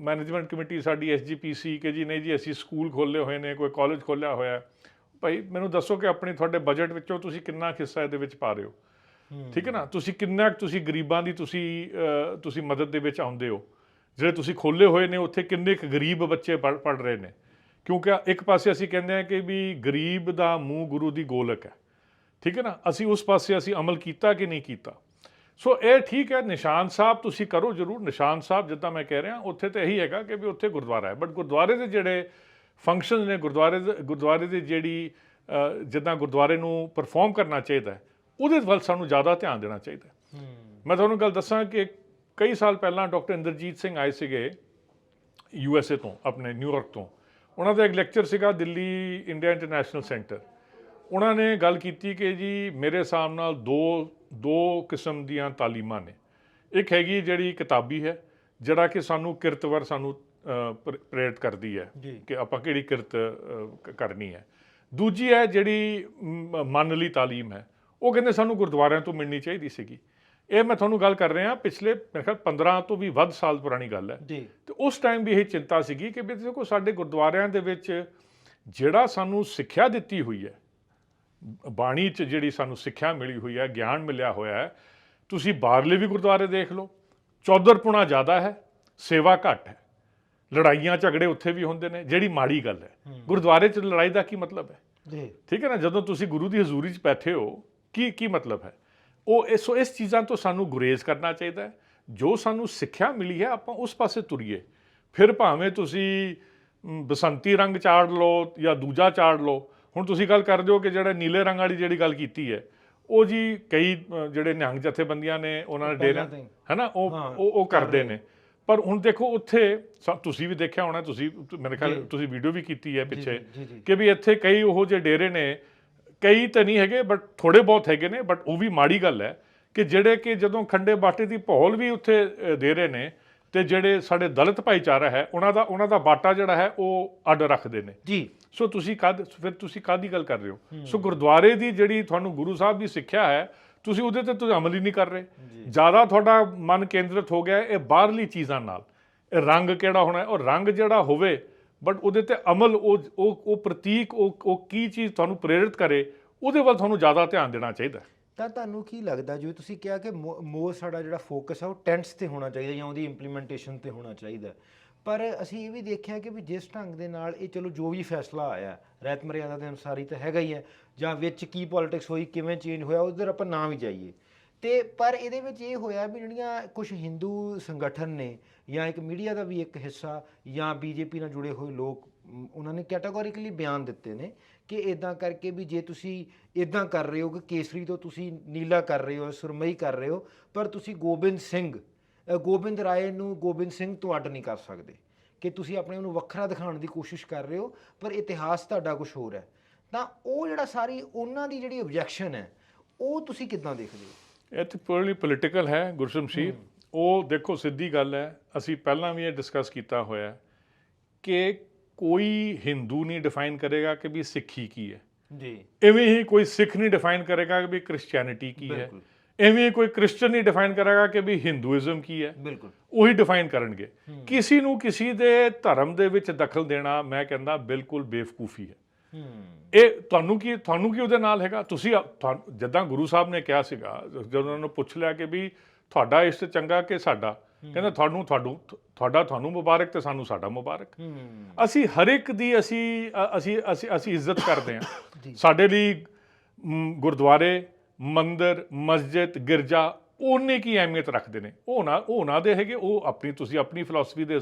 ਮੈਨੇਜਮੈਂਟ ਕਮੇਟੀ ਸਾਡੀ ਐਸਜੀਪੀਸੀ ਕਿ ਜੀ ਨਹੀਂ ਜੀ ਅਸੀਂ ਸਕੂਲ ਖੋਲ੍ਹੇ ਹੋਏ ਨੇ ਕੋਈ ਕਾਲਜ ਖੋਲ੍ਹਿਆ ਹੋਇਆ। ਭਾਈ ਮੈਨੂੰ ਦੱਸੋ ਕਿ ਆਪਣੀ ਤੁਹਾਡੇ ਬਜਟ ਵਿੱਚੋਂ ਤੁਸੀਂ ਕਿੰਨਾ ਹਿੱਸਾ ਇਹਦੇ ਵਿੱਚ ਪਾ ਰਹੇ ਹੂੰ? ਠੀਕ ਹੈ ਨਾ? ਤੁਸੀਂ ਕਿੰਨਾ ਕੁ ਤੁਸੀਂ ਗਰੀਬਾਂ ਦੀ ਤੁਸੀਂ ਤੁਸੀਂ ਮਦਦ ਦੇ ਵਿੱਚ ਆਉਂਦੇ ਹੋ। ਜਿਹੜੇ ਤੁਸੀਂ ਖੋਲ੍ਹੇ ਹੋਏ ਨੇ, ਉੱਥੇ ਕਿੰਨੇ ਕੁ ਗਰੀਬ ਬੱਚੇ ਪੜ੍ਹ ਪੜ੍ਹ ਰਹੇ ਨੇ। ਕਿਉਂਕਿ ਇੱਕ ਪਾਸੇ ਅਸੀਂ ਕਹਿੰਦੇ ਹਾਂ ਕਿ ਵੀ ਗਰੀਬ ਦਾ ਮੂੰਹ ਗੁਰੂ ਦੀ ਗੋਲਕ ਹੈ। ਠੀਕ ਹੈ ਨਾ? ਅਸੀਂ ਉਸ ਪਾਸੇ ਅਸੀਂ ਅਮਲ ਕੀਤਾ ਕਿ ਨਹੀਂ ਕੀਤਾ? ਸੋ ਇਹ ਠੀਕ ਹੈ, ਨਿਸ਼ਾਨ ਸਾਹਿਬ ਤੁਸੀਂ ਕਰੋ ਜ਼ਰੂਰ। ਨਿਸ਼ਾਨ ਸਾਹਿਬ, ਜਿੱਦਾਂ ਮੈਂ ਕਹਿ ਰਿਹਾ, ਉੱਥੇ ਤੇ ਇਹੀ ਹੈਗਾ ਕਿ ਵੀ ਉੱਥੇ ਗੁਰਦੁਆਰਾ ਹੈ। ਬਟ ਗੁਰਦੁਆਰੇ ਦੇ ਜਿਹੜੇ ਫੰਕਸ਼ਨ ਨੇ, ਗੁਰਦੁਆਰੇ ਦੇ, ਗੁਰਦੁਆਰੇ ਦੀ ਜਿਹੜੀ ਜਿੱਦਾਂ ਗੁਰਦੁਆਰੇ ਨੂੰ ਪਰਫਾਰਮ ਕਰਨਾ ਚਾਹੀਦਾ ਹੈ ਉਹਦੇ ਵੱਲ ਸਾਨੂੰ ਜ਼ਿਆਦਾ ਧਿਆਨ ਦੇਣਾ ਚਾਹੀਦਾ ਹੈ। ਮੈਂ ਤੁਹਾਨੂੰ ਗੱਲ ਦੱਸਾਂ ਕਿ ਕਈ ਸਾਲ ਪਹਿਲਾਂ ਡਾਕਟਰ ਇੰਦਰਜੀਤ ਸਿੰਘ ਆਏ ਸੀਗੇ ਯੂ ਐਸ ਏ ਤੋਂ ਆਪਣੇ ਨਿਊਯਾਰਕ ਤੋਂ। ਉਹਨਾਂ ਦਾ ਇੱਕ ਲੈਕਚਰ ਸੀਗਾ ਦਿੱਲੀ ਇੰਡੀਆ ਇੰਟਰਨੈਸ਼ਨਲ ਸੈਂਟਰ। ਉਹਨਾਂ ਨੇ ਗੱਲ ਕੀਤੀ ਕਿ ਜੀ ਮੇਰੇ ਹਿਸਾਬ ਨਾਲ ਦੋ ਦੋ ਕਿਸਮ ਦੀਆਂ ਤਾਲੀਮਾਂ ਨੇ। ਇੱਕ ਹੈਗੀ ਜਿਹੜੀ ਕਿਤਾਬੀ ਹੈ ਜਿਹੜਾ ਕਿ ਸਾਨੂੰ ਕਿਰਤਵਰ ਸਾਨੂੰ ਪ੍ਰੇਰਿਤ ਕਰਦੀ ਹੈ ਕਿ ਆਪਾਂ ਕਿਹੜੀ ਕਿਰਤ ਕਰਨੀ ਹੈ। ਦੂਜੀ ਹੈ ਜਿਹੜੀ ਮਨ ਲਈ ਤਾਲੀਮ ਹੈ। ਉਹ ਕਹਿੰਦੇ ਸਾਨੂੰ ਗੁਰਦੁਆਰਿਆਂ ਤੋਂ ਮਿਲਣੀ ਚਾਹੀਦੀ ਸੀਗੀ। ਇਹ ਮੈਂ ਤੁਹਾਨੂੰ ਗੱਲ ਕਰ ਰਿਹਾ ਪਿਛਲੇ ਮੇਰੇ ਖਿਆਲ 15 ਤੋਂ ਵੀ ਵੱਧ ਸਾਲ ਪੁਰਾਣੀ ਗੱਲ ਹੈ। ਜੀ। ਤੇ ਉਸ ਟਾਈਮ ਵੀ ਇਹ ਚਿੰਤਾ ਸੀਗੀ ਕਿ ਵੀ ਦੇਖੋ ਸਾਡੇ ਗੁਰਦੁਆਰਿਆਂ ਦੇ ਵਿੱਚ ਜਿਹੜਾ ਸਾਨੂੰ ਸਿੱਖਿਆ ਦਿੱਤੀ ਹੋਈ ਹੈ ਬਾਣੀ 'ਚ ਜਿਹੜੀ ਸਾਨੂੰ ਸਿੱਖਿਆ ਮਿਲੀ ਹੋਈ ਹੈ ਗਿਆਨ ਮਿਲਿਆ ਹੋਇਆ ਹੈ ਤੁਸੀਂ ਬਾਹਰਲੇ ਵੀ ਗੁਰਦੁਆਰੇ ਦੇਖ ਲਓ ਚੌਧਰਪੁਣਾ ਜ਼ਿਆਦਾ ਹੈ ਸੇਵਾ ਘੱਟ ਹੈ। ਲੜਾਈਆਂ ਝਗੜੇ ਉੱਥੇ ਵੀ ਹੁੰਦੇ ਨੇ ਜਿਹੜੀ ਮਾੜੀ ਗੱਲ ਹੈ। ਗੁਰਦੁਆਰੇ 'ਚ ਲੜਾਈ ਦਾ ਕੀ ਮਤਲਬ ਹੈ? ਜੀ। ਠੀਕ ਹੈ ਨਾ ਜਦੋਂ ਤੁਸੀਂ ਗੁਰੂ ਦੀ ਹਜ਼ੂਰੀ 'ਚ ਬੈਠੇ ਹੋ ਕੀ ਕੀ ਮਤਲਬ ਹੈ? ਉਹ ਇਸ ਇਸ ਚੀਜ਼ਾਂ ਤੋਂ ਸਾਨੂੰ ਗੁਰੇਜ਼ ਕਰਨਾ ਚਾਹੀਦਾ ਹੈ। ਜੋ ਸਾਨੂੰ ਸਿੱਖਿਆ ਮਿਲੀ ਹੈ ਆਪਾਂ ਉਸ ਪਾਸੇ ਤੁਰੀਏ। ਫਿਰ ਭਾਵੇਂ ਤੁਸੀਂ ਬਸੰਤੀ ਰੰਗ ਚਾੜ ਲਓ ਜਾਂ ਦੂਜਾ ਚਾੜ ਲਓ। ਹੁਣ ਤੁਸੀਂ ਗੱਲ ਕਰਦੇ ਹੋ ਕਿ ਜਿਹੜਾ ਨੀਲੇ ਰੰਗ ਵਾਲੀ ਜਿਹੜੀ ਗੱਲ ਕੀਤੀ ਹੈ ਉਹ ਜੀ ਕਈ ਜਿਹੜੇ ਨਿਹੰਗ ਜਥੇਬੰਦੀਆਂ ਨੇ ਉਹਨਾਂ ਨੇ ਡੇਰੇ। ਹੈਨਾ ਉਹ ਉਹ ਕਰਦੇ ਨੇ। ਪਰ ਹੁਣ ਦੇਖੋ ਉੱਥੇ ਤੁਸੀਂ ਵੀ ਦੇਖਿਆ ਹੋਣਾ ਤੁਸੀਂ ਮੇਰੇ ਖਿਆਲ ਤੁਸੀਂ ਵੀਡੀਓ ਵੀ ਕੀਤੀ ਹੈ ਪਿੱਛੇ ਕਿ ਵੀ ਇੱਥੇ ਕਈ ਉਹ ਜਿਹੇ ਡੇਰੇ ਨੇ ਕਈ ਤਾਂ ਨਹੀਂ ਹੈਗੇ ਬਟ ਥੋੜੇ ਬਹੁਤ ਹੈਗੇ ਨੇ ਬਟ ਉਹ ਵੀ ਮਾੜੀ ਗੱਲ ਹੈ ਕਿ ਜਿਹੜੇ ਕਿ ਜਦੋਂ ਖੰਡੇ ਬਾਟੇ ਦੀ ਭੌਲ ਵੀ ਉੱਥੇ ਦੇ ਰਹੇ ਨੇ ਤੇ ਜਿਹੜੇ ਸਾਡੇ ਦਲਿਤ ਭਾਈਚਾਰਾ ਹੈ ਉਹਨਾਂ ਦਾ ਉਹਨਾਂ ਦਾ ਬਾਟਾ ਜਿਹੜਾ ਹੈ ਉਹ ਅੱਡ ਰੱਖਦੇ ਨੇ। ਜੀ। ਸੋ ਤੁਸੀਂ ਕਦ ਫਿਰ ਤੁਸੀਂ ਕਾਦੀ ਗੱਲ ਕਰ ਰਹੇ ਹੋ? ਸੋ ਗੁਰਦੁਆਰੇ ਦੀ ਜਿਹੜੀ ਤੁਹਾਨੂੰ ਗੁਰੂ ਸਾਹਿਬ ਦੀ ਸਿੱਖਿਆ ਹੈ ਤੁਸੀਂ ਉਹਦੇ ਤੇ ਤੁਸੀਂ ਅਮਲ ਹੀ ਨਹੀਂ ਕਰ ਰਹੇ। ਜ਼ਿਆਦਾ ਤੁਹਾਡਾ ਮਨ ਕੇਂਦਰਿਤ ਹੋ ਗਿਆ ਇਹ ਬਾਹਰਲੀ ਚੀਜ਼ਾਂ ਨਾਲ। ਇਹ ਰੰਗ ਕਿਹੜਾ ਹੋਣਾ ਹੈ? ਉਹ ਰੰਗ ਜਿਹੜਾ ਹੋਵੇ ਬਟ ਉਹਦੇ ਤੇ ਅਮਲ, ਉਹ ਉਹ ਉਹ ਪ੍ਰਤੀਕ, ਉਹ ਉਹ ਕੀ ਚੀਜ਼ ਤੁਹਾਨੂੰ ਪ੍ਰੇਰਿਤ ਕਰੇ, ਉਹਦੇ ਵੱਲ ਤੁਹਾਨੂੰ ਜ਼ਿਆਦਾ ਧਿਆਨ ਦੇਣਾ ਚਾਹੀਦਾ ਤਾਂ ਤੁਹਾਨੂੰ ਕੀ ਲੱਗਦਾ, ਜਿਵੇਂ ਤੁਸੀਂ ਕਿਹਾ ਕਿ ਮੋਰ ਸਾਡਾ ਜਿਹੜਾ ਫੋਕਸ ਆ, ਉਹ ਟੈਂਟਸ ਤੇ ਹੋਣਾ ਚਾਹੀਦਾ ਜਾਂ ਉਹਦੀ ਇੰਪਲੀਮੈਂਟੇਸ਼ਨ ਤੇ ਹੋਣਾ ਚਾਹੀਦਾ। ਪਰ ਅਸੀਂ ਇਹ ਵੀ ਦੇਖਿਆ ਕਿ ਵੀ ਜਿਸ ਢੰਗ ਦੇ ਨਾਲ ਇਹ ਚਲੋ ਜੋ ਵੀ ਫੈਸਲਾ ਆਇਆ, ਰਹਿਤ ਮਰਿਆਦਾ ਦੇ ਅਨੁਸਾਰ ਹੀ ਤਾਂ ਹੈਗਾ ਹੀ ਹੈ, ਜਾਂ ਵਿੱਚ ਕੀ ਪੋਲਿਟਿਕਸ ਹੋਈ, ਕਿਵੇਂ ਚੇਂਜ ਹੋਇਆ, ਉਧਰ ਆਪਾਂ ਨਾ ਵੀ ਜਾਈਏ। ਤੇ ਪਰ ਇਹਦੇ ਵਿੱਚ ਇਹ ਹੋਇਆ ਵੀ ਜਿਹੜੀਆਂ ਕੁਝ ਹਿੰਦੂ ਸੰਗਠਨ ਨੇ ਜਾਂ ਇੱਕ ਮੀਡੀਆ ਦਾ ਵੀ ਇੱਕ ਹਿੱਸਾ ਜਾਂ ਬੀਜੇਪੀ ਨਾਲ ਜੁੜੇ ਹੋਏ ਲੋਕ ਉਹਨਾਂ ਨੇ ਕੈਟਾਗੋਰੀਕਲੀ ਬਿਆਨ ਦਿੱਤੇ ਨੇ ਕਿ ਇਦਾਂ ਕਰਕੇ ਵੀ ਜੇ ਤੁਸੀਂ ਇਦਾਂ ਕਰ ਰਹੇ ਹੋ ਕਿ ਕੇਸਰੀ ਤੋਂ ਤੁਸੀਂ ਨੀਲਾ ਕਰ ਰਹੇ ਹੋ ਸੁਰਮਈ ਕਰ ਰਹੇ ਹੋ ਪਰ ਤੁਸੀਂ ਗੋਬਿੰਦ ਸਿੰਘ ਗੋਬਿੰਦ ਰਾਏ ਨੂੰ ਗੋਬਿੰਦ ਸਿੰਘ ਤੋਂ ਅੱਡ ਨਹੀਂ ਕਰ ਸਕਦੇ ਕਿ ਤੁਸੀਂ ਆਪਣੇ ਨੂੰ ਵੱਖਰਾ ਦਿਖਾਉਣ ਦੀ ਕੋਸ਼ਿਸ਼ ਕਰ ਰਹੇ ਹੋ ਪਰ ਇਤਿਹਾਸ ਤੁਹਾਡਾ ਕੁਝ ਹੋਰ ਹੈ। ਤਾਂ ਉਹ ਜਿਹੜਾ ਸਾਰੀ ਉਹਨਾਂ ਦੀ ਜਿਹੜੀ ਆਬਜੈਕਸ਼ਨ ਹੈ ਉਹ ਤੁਸੀਂ ਕਿੱਦਾਂ ਦੇਖਦੇ ਹੋ? ਇਹ ਤੇ ਪੂਰਲੀ ਪੋਲੀਟੀਕਲ ਹੈ ਗੁਰਸ਼ਮਸ਼ੀਰ ਉਹ ਦੇਖੋ ਸਿੱਧੀ ਗੱਲ ਹੈ ਅਸੀਂ ਪਹਿਲਾਂ ਵੀ ਇਹ ਡਿਸਕਸ ਕੀਤਾ ਹੋਇਆ ਹੈ ਕਿ ਕੋਈ ਹਿੰਦੂ ਨਹੀਂ ਡਿਫਾਈਨ ਕਰੇਗਾ ਕਿ ਵੀ ਸਿੱਖੀ ਕੀ ਹੈ। ਜੀ। ਐਵੇਂ ਹੀ ਕੋਈ ਸਿੱਖ ਨਹੀਂ ਡਿਫਾਈਨ ਕਰੇਗਾ ਕਿ ਵੀ ਕ੍ਰਿਸਚੀਅਨਿਟੀ ਕੀ ਹੈ। ਐਵੇਂ ਹੀ ਕੋਈ ਕ੍ਰਿਸਚੀਅਨ ਨਹੀਂ ਡਿਫਾਈਨ ਕਰੇਗਾ ਕਿ ਵੀ ਹਿੰਦੂਇਜ਼ਮ ਕੀ ਹੈ। ਬਿਲਕੁਲ। ਉਹੀ ਡਿਫਾਈਨ ਕਰਨਗੇ। ਕਿਸੇ ਨੂੰ ਕਿਸੇ ਦੇ ਧਰਮ ਦੇ ਵਿੱਚ ਦਖਲ ਦੇਣਾ ਮੈਂ ਕਹਿੰਦਾ ਬਿਲਕੁਲ ਬੇਵਕੂਫੀ ਹੈ। ਇਹ ਤੁਹਾਨੂੰ ਕੀ ਤੁਹਾਨੂੰ ਕੀ ਉਹਦੇ ਨਾਲ ਹੈਗਾ? ਤੁਸੀਂ ਜਿੱਦਾਂ ਗੁਰੂ ਸਾਹਿਬ ਨੇ ਕਿਹਾ ਸੀਗਾ ਜਦੋਂ ਉਹਨਾਂ ਨੂੰ ਪੁੱਛ ਲਿਆ ਕਿ ਵੀ ਤੁਹਾਡਾ ਇਸ਼ਟ ਚੰਗਾ ਕਿ ਸਾਡਾ? ਕਹਿੰਦਾ ਤੁਹਾਨੂੰ ਤੁਹਾਨੂੰ ਤੁਹਾਡਾ ਤੁਹਾਨੂੰ ਮੁਬਾਰਕ ਤੇ ਸਾਨੂੰ ਸਾਡਾ ਮੁਬਾਰਕ। ਅਸੀਂ ਹਰ ਇੱਕ ਦੀ ਅਸੀਂ ਅਸੀਂ ਅਸੀਂ ਅਸੀਂ ਇੱਜ਼ਤ ਕਰਦੇ ਹਾਂ। ਸਾਡੇ ਲਈ ਗੁਰਦੁਆਰੇ ਮੰਦਿਰ ਮਸਜਿਦ ਗਿਰਜਾ ਉਹਨੇ ਕੀ ਅਹਿਮੀਅਤ ਰੱਖਦੇ ਨੇ। ਉਹ ਨਾ ਉਹ ਨਾ ਦੇ ਹੈਗੇ ਉਹ ਆਪਣੀ ਤੁਸੀਂ ਆਪਣੀ ਫਿਲਾਸਫੀ ਦੇ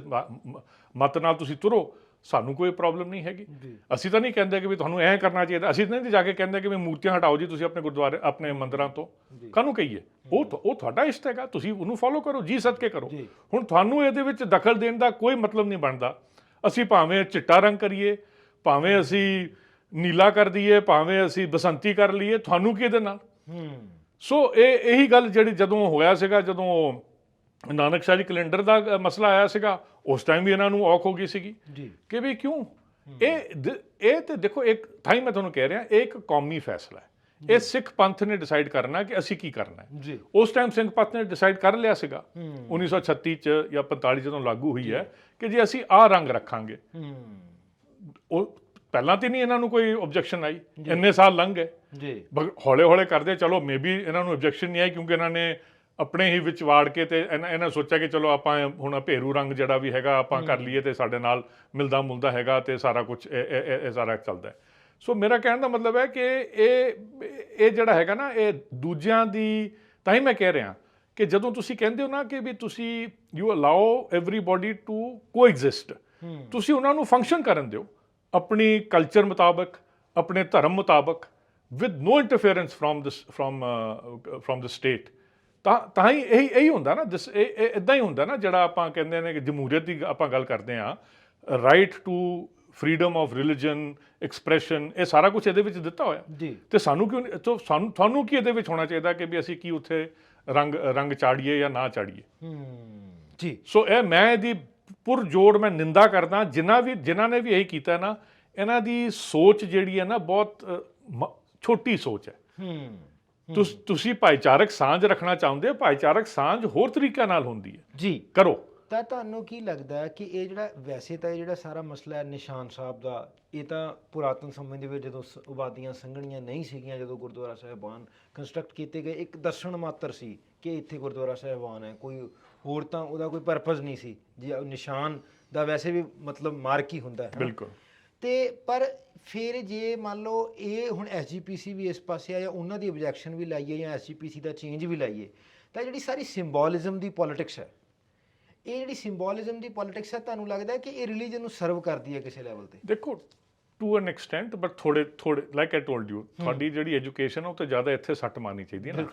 ਮਤ ਨਾਲ ਤੁਸੀਂ ਤੁਰੋ। ਸਾਨੂੰ ਕੋਈ ਪ੍ਰੋਬਲਮ ਨਹੀਂ ਹੈਗੀ। ਅਸੀਂ ਤਾਂ ਨਹੀਂ ਕਹਿੰਦੇ ਕਿ ਵੀ ਤੁਹਾਨੂੰ ਐਂ ਕਰਨਾ ਚਾਹੀਦਾ। ਅਸੀਂ ਤਾਂ ਨਹੀਂ ਜਾ ਕੇ ਕਹਿੰਦੇ ਕਿ ਵੀ ਮੂਰਤੀਆਂ ਹਟਾਓ ਜੀ ਤੁਸੀਂ ਆਪਣੇ ਗੁਰਦੁਆਰੇ ਆਪਣੇ ਮੰਦਿਰਾਂ ਤੋਂ। ਕਾਹਨੂੰ ਕਹੀਏ? ਉਹ ਉਹ ਤੁਹਾਡਾ ਇਸ਼ਟ ਹੈਗਾ। ਤੁਸੀਂ ਉਹਨੂੰ ਫੋਲੋ ਕਰੋ ਜੀ ਸਦਕੇ ਕਰੋ। ਹੁਣ ਤੁਹਾਨੂੰ ਇਹਦੇ ਵਿੱਚ ਦਖਲ ਦੇਣ ਦਾ ਕੋਈ ਮਤਲਬ ਨਹੀਂ ਬਣਦਾ। ਅਸੀਂ ਭਾਵੇਂ ਚਿੱਟਾ ਰੰਗ ਕਰੀਏ ਭਾਵੇਂ ਅਸੀਂ ਨੀਲਾ ਕਰ ਦਈਏ ਭਾਵੇਂ ਅਸੀਂ ਬਸੰਤੀ ਕਰ ਲਈਏ ਤੁਹਾਨੂੰ ਕੀ ਇਹਦੇ ਨਾਲ? ਸੋ ਇਹ ਇਹੀ ਗੱਲ ਜਿਹੜੀ ਜਦੋਂ ਹੋਇਆ ਸੀਗਾ ਜਦੋਂ ਨਾਨਕ ਸ਼ਾਹੀ ਕੈਲੰਡਰ ਦਾ ਮਸਲਾ ਆਇਆ ਸੀਗਾ ਉਸ ਟਾਈਮ ਵੀ ਇਹਨਾਂ ਨੂੰ ਔਖ ਹੋ ਗਈ ਸੀਗੀ ਜੀ। ਕਿ ਵੀ ਕਿਉਂ? ਇਹ ਇਹ ਤੇ ਦੇਖੋ ਇੱਕ ਥਾਈ ਮੈਂ ਤੁਹਾਨੂੰ ਕਹਿ ਰਿਹਾ ਇਹ ਇੱਕ ਕੌਮੀ ਫੈਸਲਾ ਹੈ। ਇਹ ਸਿੱਖ ਪੰਥ ਨੇ ਡਿਸਾਈਡ ਕਰਨਾ ਕਿ ਅਸੀਂ ਕੀ ਕਰਨਾ ਹੈ। ਜੀ। ਉਸ ਟਾਈਮ ਸਿੰਘ ਪੰਥ ਨੇ ਡਿਸਾਈਡ ਕਰ ਲਿਆ ਸੀਗਾ 1936 ਚ ਜਾਂ 45 ਜਦੋਂ ਲਾਗੂ ਹੋਈ ਹੈ ਕਿ ਜੇ ਅਸੀਂ ਆਹ ਰੰਗ ਰੱਖਾਂਗੇ ਉਹ ਪਹਿਲਾਂ ਤੇ ਨਹੀਂ ਇਹਨਾਂ ਨੂੰ ਕੋਈ ਆਬਜੈਕਸ਼ਨ ਆਈ ਇੰਨੇ ਸਾਲ ਲੰਘ ਗਏ। ਜੀ। ਹੌਲੇ ਹੌਲੇ ਕਰਦੇ ਚਲੋ ਮੇਬੀ ਇਹਨਾਂ ਨੂੰ ਆਬਜੈਕਸ਼ਨ ਨਹੀਂ ਆਈ ਕਿਉਂਕਿ ਇਹਨਾਂ ਨੇ ਆਪਣੇ ਹੀ ਵਿੱਚ ਵਾੜ ਕੇ ਤੇ ਇਹਨਾਂ ਇਹਨਾਂ ਸੋਚਿਆ ਕਿ ਚਲੋ ਆਪਾਂ ਹੁਣ ਭੇਰੂ ਰੰਗ ਜਿਹੜਾ ਵੀ ਹੈਗਾ ਆਪਾਂ ਕਰ ਲਈਏ ਤੇ ਸਾਡੇ ਨਾਲ ਮਿਲਦਾ ਮੁਲਦਾ ਹੈਗਾ ਤੇ ਸਾਰਾ ਕੁਝ ਇਹ ਇਹ- ਇਹ- ਇਹ ਸਾਰਾ ਚੱਲਦਾ ਹੈ ਸੋ ਮੇਰਾ ਕਹਿਣ ਦਾ ਮਤਲਬ ਹੈ ਕਿ ਇਹ ਇਹ ਜਿਹੜਾ ਹੈਗਾ ਨਾ ਇਹ ਦੂਜਿਆਂ ਦੀ ਤਾਂ ਹੀ ਮੈਂ ਕਹਿ ਰਿਹਾ ਕਿ ਜਦੋਂ ਤੁਸੀਂ ਕਹਿੰਦੇ ਹੋ ਨਾ ਕਿ ਵੀ ਤੁਸੀਂ you allow everybody to coexist ਤੁਸੀਂ ਉਹਨਾਂ ਨੂੰ ਫੰਕਸ਼ਨ ਕਰਨ ਦਿਓ ਆਪਣੀ ਕਲਚਰ ਮੁਤਾਬਕ ਆਪਣੇ ਧਰਮ ਮੁਤਾਬਕ with no interference from this from from the state ਤਾਂ ਤਾਂ ਹੀ ਇਹੀ ਇਹੀ ਹੁੰਦਾ ਨਾ ਦਿਸ ਇਹ ਇਦਾਂ ਹੀ ਹੁੰਦਾ ਨਾ ਜਿਹੜਾ ਆਪਾਂ ਕਹਿੰਦੇ ਨੇ ਕਿ ਜਮਹੂਰੀਅਤ ਦੀ ਆਪਾਂ ਗੱਲ ਕਰਦੇ ਆ right to freedom of religion expression ਇਹ ਸਾਰਾ ਕੁਝ ਇਹਦੇ ਵਿੱਚ ਦਿੱਤਾ ਹੋਇਆ। ਜੀ। ਤੇ ਸਾਨੂੰ ਕਿਉਂ ਤੋ ਸਾਨੂੰ ਤੁਹਾਨੂੰ ਕੀ ਇਹਦੇ ਵਿੱਚ ਹੋਣਾ ਚਾਹੀਦਾ ਕਿ ਵੀ ਅਸੀਂ ਕੀ ਉੱਥੇ ਰੰਗ ਰੰਗ ਚਾੜੀਏ ਜਾਂ ਨਾ ਚਾੜੀਏ? ਹੂੰ ਜੀ। ਸੋ ਇਹ ਮੈਂ ਇਹਦੀ ਪੁਰ ਜੋੜ ਮੈਂ ਨਿੰਦਾ ਕਰਦਾ ਜਿਨ੍ਹਾਂ ਵੀ ਜਿਨ੍ਹਾਂ ਨੇ ਵੀ ਇਹੀ ਕੀਤਾ ਨਾ ਇਹਨਾਂ ਦੀ ਸੋਚ ਜਿਹੜੀ ਹੈ ਨਾ ਬਹੁਤ ਛੋਟੀ ਸੋਚ ਹੈ। ਹੂੰ। ਤੁਸ- ਤੁਸੀਂ ਭਾਈਚਾਰਕ ਸਾਂਝ ਰੱਖਣਾ ਚਾਹੁੰਦੇ ਹੋ ਭਾਈਚਾਰਕ ਸਾਂਝ ਹੋਰ ਤਰੀਕੇ ਨਾਲ ਹੁੰਦੀ ਹੈ। ਜੀ। ਕਰੋ। ਤਾਂ ਤੁਹਾਨੂੰ ਕੀ ਲੱਗਦਾ ਹੈ ਕਿ ਇਹ ਜਿਹੜਾ ਵੈਸੇ ਤਾਂ ਇਹ ਜਿਹੜਾ ਸਾਰਾ ਮਸਲਾ ਹੈ ਨਿਸ਼ਾਨ ਸਾਹਿਬ ਦਾ ਇਹ ਤਾਂ ਪੁਰਾਤਨ ਸਮੇਂ ਦੇ ਵਿੱਚ ਜਦੋਂ ਸ- ਆਬਾਦੀਆਂ ਸੰਘਣੀਆਂ ਨਹੀਂ ਸੀਗੀਆਂ ਜਦੋਂ ਗੁਰਦੁਆਰਾ ਸਾਹਿਬਾਨ ਕੰਸਟਰਕਟ ਕੀਤੇ ਗਏ ਇੱਕ ਦਰਸ਼ਨ ਮਾਤਰ ਸੀ ਕਿ ਇੱਥੇ ਗੁਰਦੁਆਰਾ ਸਾਹਿਬਾਨ ਹੈ ਕੋਈ ਹੋਰ ਤਾਂ ਉਹਦਾ ਕੋਈ ਪਰਪਸ ਨਹੀਂ ਸੀ। ਜੇ ਉਹ ਨਿਸ਼ਾਨ ਦਾ ਵੈਸੇ ਵੀ ਮਤਲਬ ਮਾਰਕ ਹੀ ਹੁੰਦਾ ਹੈ। ਬਿਲਕੁਲ। ਤੇ ਪਰ ਫਿਰ ਜੇ ਮੰਨ ਲਓ ਇਹ ਹੁਣ ਐਸਜੀਪੀਸੀ ਵੀ ਇਸ ਪਾਸੇ ਆ ਜਾਂ ਉਹਨਾਂ ਦੀ ਆਬਜੈਕਸ਼ਨ ਵੀ ਲਾਈਏ ਜਾਂ ਐਸਜੀਪੀਸੀ ਦਾ ਚੇਂਜ ਵੀ ਲਾਈਏ ਤਾਂ ਜਿਹੜੀ ਸਾਰੀ ਸਿੰਬੋਲਿਜ਼ਮ ਦੀ ਪੋਲਿਟਿਕਸ ਹੈ ਇਹ ਜਿਹੜੀ ਸਿੰਬੋਲਿਜ਼ਮ ਦੀ ਪੋਲਿਟਿਕਸ ਹੈ ਤੁਹਾਨੂੰ ਲੱਗਦਾ ਹੈ ਕਿ ਇਹ ਰਿਲੀਜਨ ਨੂੰ ਸਰਵ ਕਰਦੀ ਹੈ ਕਿਸੇ ਲੈਵਲ ਤੇ? ਦੇਖੋ ਟੂ ਐਨ ਐਕਸਟੈਂਟ ਬਟ ਥੋੜੇ ਥੋੜੇ ਲਾਈਕ ਆਈ ਟੋਲਡ ਯੂ ਤੁਹਾਡੀ ਜਿਹੜੀ ਐਜੂਕੇਸ਼ਨ ਉਹ ਤੇ ਜ਼ਿਆਦਾ ਇੱਥੇ ਸੱਟ ਮਾਰਨੀ ਚਾਹੀਦੀ ਹੈ ਨਾ।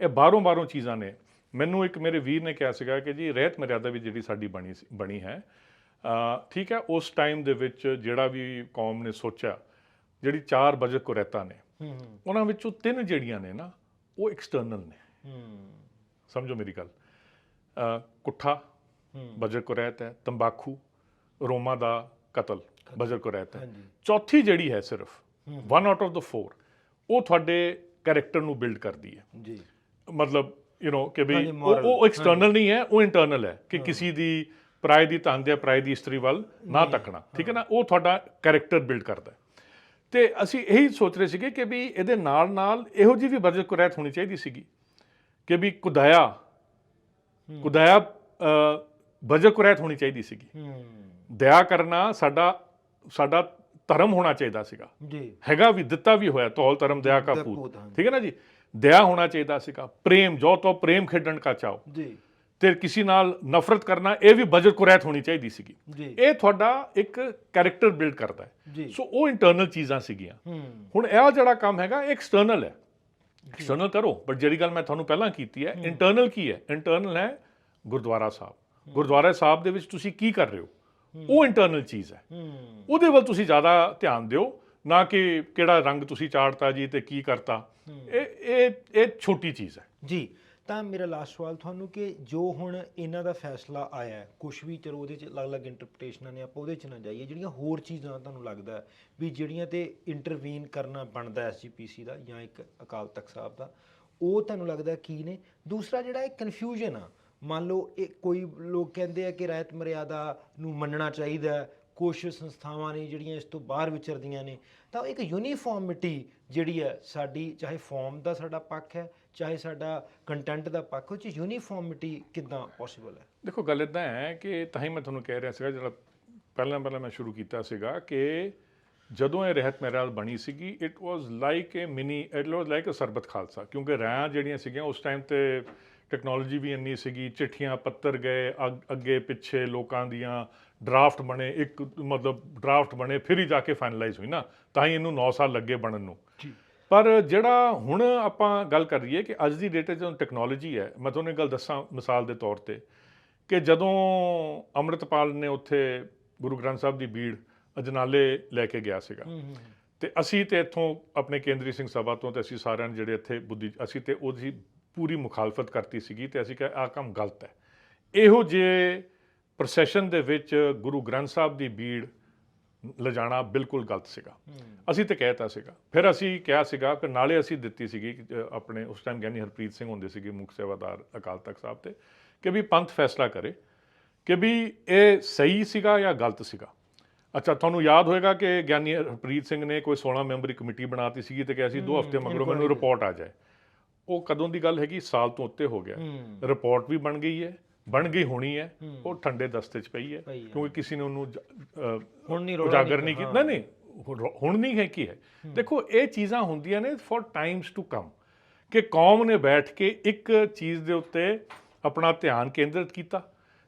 ਇਹ ਬਾਹਰੋਂ ਬਾਹਰੋਂ ਚੀਜ਼ਾਂ ਨੇ। ਮੈਨੂੰ ਇੱਕ ਮੇਰੇ ਵੀਰ ਨੇ ਕਿਹਾ ਸੀਗਾ ਕਿ ਜੀ ਰਹਿਤ ਮਰਿਆਦਾ ਵੀ ਜਿਹੜੀ ਸਾਡੀ ਬਣੀ ਸੀ- ਬਣੀ ਹੈ ਠੀਕ ਹੈ ਉਸ ਟਾਈਮ ਦੇ ਵਿੱਚ ਜਿਹੜਾ ਵੀ ਕੌਮ ਨੇ ਸੋਚਿਆ ਜਿਹੜੀ ਚਾਰ ਬਜਟ ਕੁਰੈਤਾਂ ਨੇ ਉਹਨਾਂ ਵਿੱਚੋਂ ਤਿੰਨ ਜਿਹੜੀਆਂ ਨੇ ਨਾ ਉਹ ਐਕਸਟਰਨਲ ਨੇ। ਹੂੰ। ਸਮਝੋ ਮੇਰੀ ਗੱਲ। ਕੁੱਠਾ ਹੂੰ। ਬਜਟ ਕੁਰੈਤ ਹੈ ਤੰਬਾਕੂ ਰੋਮਾ ਦਾ ਕਤਲ ਬਜਟ ਕੁਰੈਤ ਹੈ। ਚੌਥੀ ਜਿਹੜੀ ਹੈ ਸਿਰਫ ਵਨ ਆਊਟ ਆਫ ਦਾ 4 ਉਹ ਤੁਹਾਡੇ ਕੈਰੈਕਟਰ ਨੂੰ ਬਿਲਡ ਕਰਦੀ ਹੈ। ਜੀ। ਮਤਲਬ ਯੂ نو ਕਿ ਵੀ ਉਹ ਐਕਸਟਰਨਲ ਨਹੀਂ ਹੈ ਉਹ ਇੰਟਰਨਲ ਹੈ ਕਿ ਕਿਸੇ ਦੀ ਪ੍ਰਾਇ ਦੀ ਧਨ ਜਾਂ ਪ੍ਰਾਇ ਦੀ ਇਸਤਰੀ ਵੱਲ ਨਾ ਤੱਕਣਾ ਠੀਕ ਹੈ ਨਾ? ਉਹ ਤੁਹਾਡਾ ਕੈਰੈਕਟਰ ਬਿਲਡ ਕਰਦਾ ਤੇ ਅਸੀਂ ਇਹੀ ਸੋਚ ਰਹੇ ਸੀਗੇ ਕਿ ਵੀ ਇਹਦੇ ਨਾਲ ਨਾਲ ਇਹੋ ਜਿਹੀ ਵੀ ਬਜਟ ਕੁਰੈਤ ਹੋਣੀ ਚਾਹੀਦੀ ਸੀਗੀ ਕਿ ਵੀ ਕੁਦਾਇਆ ਕੁਦਾਇਆ ਬਜਟ ਕੁਰੈਤ ਹੋਣੀ ਚਾਹੀਦੀ ਸੀਗੀ। ਦਇਆ ਕਰਨਾ ਸਾਡਾ ਸਾਡਾ ਧਰਮ ਹੋਣਾ ਚਾਹੀਦਾ ਸੀਗਾ। ਜੀ। ਹੈਗਾ ਵੀ ਦਿੱਤਾ ਵੀ ਹੋਇਆ ਤੌਲ ਧਰਮ ਦਇਆ ਕਾ ਪੂਤ। ਠੀਕ ਹੈ ਨਾ ਜੀ? ਦਇਆ ਹੋਣਾ ਚਾਹੀਦਾ ਸੀਗਾ। ਪ੍ਰੇਮ ਜੋ ਤੋਂ ਪ੍ਰੇਮ ਖੇਡਣ ਕਾ ਚਾਓ ਜੀ। ਤੇ ਕਿਸੇ ਨਾਲ ਨਫ਼ਰਤ ਕਰਨਾ ਇਹ ਵੀ ਬਜਟ ਕੁਰੈਤ ਹੋਣੀ ਚਾਹੀਦੀ ਸੀਗੀ। ਇਹ ਤੁਹਾਡਾ ਇੱਕ ਕੈਰੈਕਟਰ ਬਿਲਡ ਕਰਦਾ ਹੈ। ਸੋ ਉਹ ਇੰਟਰਨਲ ਚੀਜ਼ਾਂ ਸੀਗੀਆਂ। ਹੁਣ ਇਹ ਜਿਹੜਾ ਕੰਮ ਹੈਗਾ ਐਕਸਟਰਨਲ ਹੈ। ਐਕਸਟਰਨਲ ਕਰੋ ਬਟ ਜਿਹੜੀ ਗੱਲ ਮੈਂ ਤੁਹਾਨੂੰ ਪਹਿਲਾਂ ਕੀਤੀ ਹੈ ਇੰਟਰਨਲ ਕੀ ਹੈ? ਇੰਟਰਨਲ ਹੈ ਗੁਰਦੁਆਰਾ ਸਾਹਿਬ। ਗੁਰਦੁਆਰਾ ਸਾਹਿਬ ਦੇ ਵਿੱਚ ਤੁਸੀਂ ਕੀ ਕਰ ਰਹੇ ਹੋ? ਉਹ ਇੰਟਰਨਲ ਚੀਜ਼ ਹੈ। ਹੂੰ। ਉਹਦੇ ਵੱਲ ਤੁਸੀਂ ਜ਼ਿਆਦਾ ਧਿਆਨ ਦਿਓ ਨਾ ਕਿ ਕਿਹੜਾ ਰੰਗ ਤੁਸੀਂ ਚਾੜਤਾ ਜੀ ਤੇ ਕੀ ਕਰਤਾ। ਇਹ ਇਹ ਇਹ ਛੋਟੀ ਚੀਜ਼ ਹੈ। ਜੀ। ਤਾਂ ਮੇਰਾ ਲਾਸਟ ਸਵਾਲ ਤੁਹਾਨੂੰ ਕਿ ਜੋ ਹੁਣ ਇਹਨਾਂ ਦਾ ਫੈਸਲਾ ਆਇਆ ਹੈ ਕੁਝ ਵੀ ਚਲੋ ਉਹਦੇ ਚ ਅਲੱਗ-ਅਲੱਗ ਇੰਟਰਪ੍ਰੀਟੇਸ਼ਨਾਂ ਨੇ, ਆਪਾਂ ਉਹਦੇ ਚ ਨਾ ਜਾਈਏ, ਜਿਹੜੀਆਂ ਹੋਰ ਚੀਜ਼ਾਂ ਤੁਹਾਨੂੰ ਲੱਗਦਾ ਵੀ ਜਿਹੜੀਆਂ ਤੇ ਇੰਟਰਵੀਨ ਕਰਨਾ ਬਣਦਾ ਐਸਜੀਪੀਸੀ ਦਾ ਜਾਂ ਇੱਕ ਅਕਾਲ ਤਖਤ ਸਾਹਿਬ ਦਾ, ਉਹ ਤੁਹਾਨੂੰ ਲੱਗਦਾ ਕੀ ਨੇ? ਦੂਸਰਾ ਜਿਹੜਾ ਇਹ ਕਨਫਿਊਜ਼ਨ ਆ, ਮੰਨ ਲਓ ਇਹ ਕੋਈ ਲੋਕ ਕਹਿੰਦੇ ਆ ਕਿ ਰਾਇਤ ਮਰਿਆਦਾ ਨੂੰ ਮੰਨਣਾ ਚਾਹੀਦਾ ਹੈ ਕੁਝ ਸੰਸਥਾਵਾਂ ਨੇ ਜਿਹੜੀਆਂ ਇਸ ਤੋਂ ਬਾਹਰ ਵਿਚਰਦੀਆਂ ਨੇ, ਤਾਂ ਇੱਕ ਯੂਨੀਫਾਰਮਿਟੀ ਜਿਹੜੀ ਹੈ ਸਾਡੀ, ਚਾਹੇ ਫਾਰਮ ਦਾ ਸਾਡਾ ਪੱਖ ਹੈ ਚਾਹੇ ਸਾਡਾ ਕੰਟੈਂਟ ਦਾ ਪੱਖ ਉਹ ਚ ਯੂਨੀਫਾਰਮਿਟੀ ਕਿੱਦਾਂ ਪੋਸੀਬਲ ਹੈ? ਦੇਖੋ, ਗੱਲ ਇਦਾਂ ਹੈ ਕਿ ਤਾਂ ਹੀ ਮੈਂ ਤੁਹਾਨੂੰ ਕਹਿ ਰਿਹਾ ਸੀਗਾ, ਜਿਹੜਾ ਪਹਿਲਾਂ ਪਹਿਲਾਂ ਮੈਂ ਸ਼ੁਰੂ ਕੀਤਾ ਸੀਗਾ ਕਿ ਜਦੋਂ ਇਹ ਰਹਿਤ ਮਹਿਰਾਜ ਬਣੀ ਸੀਗੀ it was like a mini it was like a Sarbat Khalsa. ਕਿਉਂਕਿ ਰਾਹਾਂ ਜਿਹੜੀਆਂ ਸੀਗੀਆਂ, ਉਸ ਟਾਈਮ ਤੇ ਟੈਕਨੋਲੋਜੀ ਵੀ ਇੰਨੀ ਸੀਗੀ, ਚਿੱਠੀਆਂ ਪੱਤਰ ਗਏ ਅੱਗ- ਅੱਗੇ ਪਿੱਛੇ ਲੋਕਾਂ ਦੀਆਂ ਡਰਾਫਟ ਬਣੇ, ਇੱਕ ਮਤਲਬ ਡਰਾਫਟ ਬਣੇ, ਫਿਰ ਹੀ ਜਾ ਕੇ ਫਾਈਨਲਾਈਜ਼ ਹੋਈ ਨਾ। ਤਾਂ ਹੀ ਇਹਨੂੰ 9 ਸਾਲ ਲੱਗੇ ਬਣਨ ਨੂੰ। ਪਰ ਜਿਹੜਾ ਹੁਣ ਆਪਾਂ ਗੱਲ ਕਰ ਰਹੀਏ ਕਿ ਅੱਜ ਦੀ ਡੇਟ 'ਚ ਜਦੋਂ ਟੈਕਨੋਲੋਜੀ ਹੈ ਮੈਂ ਤੁਹਾਨੂੰ ਇੱਕ ਗੱਲ ਦੱਸਾਂ ਮਿਸਾਲ ਦੇ ਤੌਰ ਤੇ ਕਿ ਜਦੋਂ ਅੰਮ੍ਰਿਤਪਾਲ ਨੇ ਉੱਥੇ ਗੁਰੂ ਗ੍ਰੰਥ ਸਾਹਿਬ ਦੀ ਬੀੜ ਅਜਨਾਲੇ ਲੈ ਕੇ ਗਿਆ ਸੀਗਾ ਤੇ ਅਸੀਂ ਤੇ ਇੱਥੋਂ ਆਪਣੇ ਕੇਂਦਰੀ ਸਿੰਘ ਸਭਾ ਤੋਂ ਤੇ ਅਸੀਂ ਸਾਰਿਆਂ ਨੇ ਜਿਹੜੇ ਇੱਥੇ ਬੁੱਧੀ ਅਸੀਂ ਤੇ ਉਹਦੀ ਪੂਰੀ ਮੁਖਾਲਫਤ ਕਰਤੀ ਸੀਗੀ ਤੇ ਅਸੀਂ ਕਿਹਾ ਆਹ ਕੰਮ ਗਲਤ ਹੈ। ਇਹੋ ਜਿਹੇ ਪ੍ਰੋਸੈਸ਼ਨ ਦੇ ਵਿੱਚ ਗੁਰੂ ਗ੍ਰੰਥ ਸਾਹਿਬ ਦੀ ਬੀੜ ਲਿਜਾਣਾ ਬਿਲਕੁਲ ਗਲਤ ਸੀਗਾ। ਅਸੀਂ ਤੇ ਕਹਿਤਾ ਸੀਗਾ। ਫਿਰ ਅਸੀਂ ਕਿਹਾ ਸੀਗਾ ਫਿਰ ਨਾਲੇ ਅਸੀਂ ਦਿੱਤੀ ਸੀਗੀ ਕਿ, ਆਪਣੇ ਉਸ ਟਾਈਮ ਗਿਆਨੀ ਹਰਪ੍ਰੀਤ ਸਿੰਘ ਹੁੰਦੇ ਸੀਗੇ ਮੁੱਖ ਸੇਵਾਦਾਰ ਅਕਾਲ ਤਖਤ ਸਾਹਿਬ ਤੇ ਕਿ ਵੀ ਪੰਥ ਫੈਸਲਾ ਕਰੇ ਕਿ ਵੀ ਇਹ ਸਹੀ ਸੀਗਾ ਜਾਂ ਗਲਤ ਸੀਗਾ। ਅੱਛਾ ਤੁਹਾਨੂੰ ਯਾਦ ਹੋਏਗਾ ਕਿ ਗਿਆਨੀ ਹਰਪ੍ਰੀਤ ਸਿੰਘ ਨੇ ਕੋਈ 16 ਮੈਂਬਰੀ ਕਮੇਟੀ ਬਣਾਤੀ ਸੀਗੀ ਤੇ ਕਿਹਾ ਸੀ 2 ਹਫ਼ਤੇ ਮਗਰੋਂ ਮੈਨੂੰ ਰਿਪੋਰਟ ਆ ਜਾਏ। ਉਹ ਕਦੋਂ ਦੀ ਗੱਲ ਹੈਗੀ? ਸਾਲ ਤੋਂ ਉੱਤੇ ਹੋ ਗਿਆ। ਰਿਪੋਰਟ ਵੀ ਬਣ ਗਈ ਹੈ। ਬਣ ਗਈ ਹੋਣੀ ਹੈ ਉਹ ਠੰਡੇ ਦਸਤੇ 'ਚ ਪਈ ਹੈ ਕਿਉਂਕਿ ਕਿਸੇ ਨੇ ਉਹਨੂੰ ਹੁਣ ਨਹੀਂ ਉਜਾਗਰ ਨਹੀਂ ਕੀਤਾ। ਨਹੀਂ ਹੁਣ ਨਹੀਂ ਹੈ ਕੀ ਹੈ। ਦੇਖੋ ਇਹ ਚੀਜ਼ਾਂ ਹੁੰਦੀਆਂ ਨੇ ਫॉर ਟਾਈਮਸ ਟੂ ਕਮ ਕਿ ਕੌਮ ਨੇ ਬੈਠ ਕੇ ਇੱਕ ਚੀਜ਼ ਦੇ ਉੱਤੇ ਆਪਣਾ ਧਿਆਨ ਕੇਂਦਰਿਤ ਕੀਤਾ।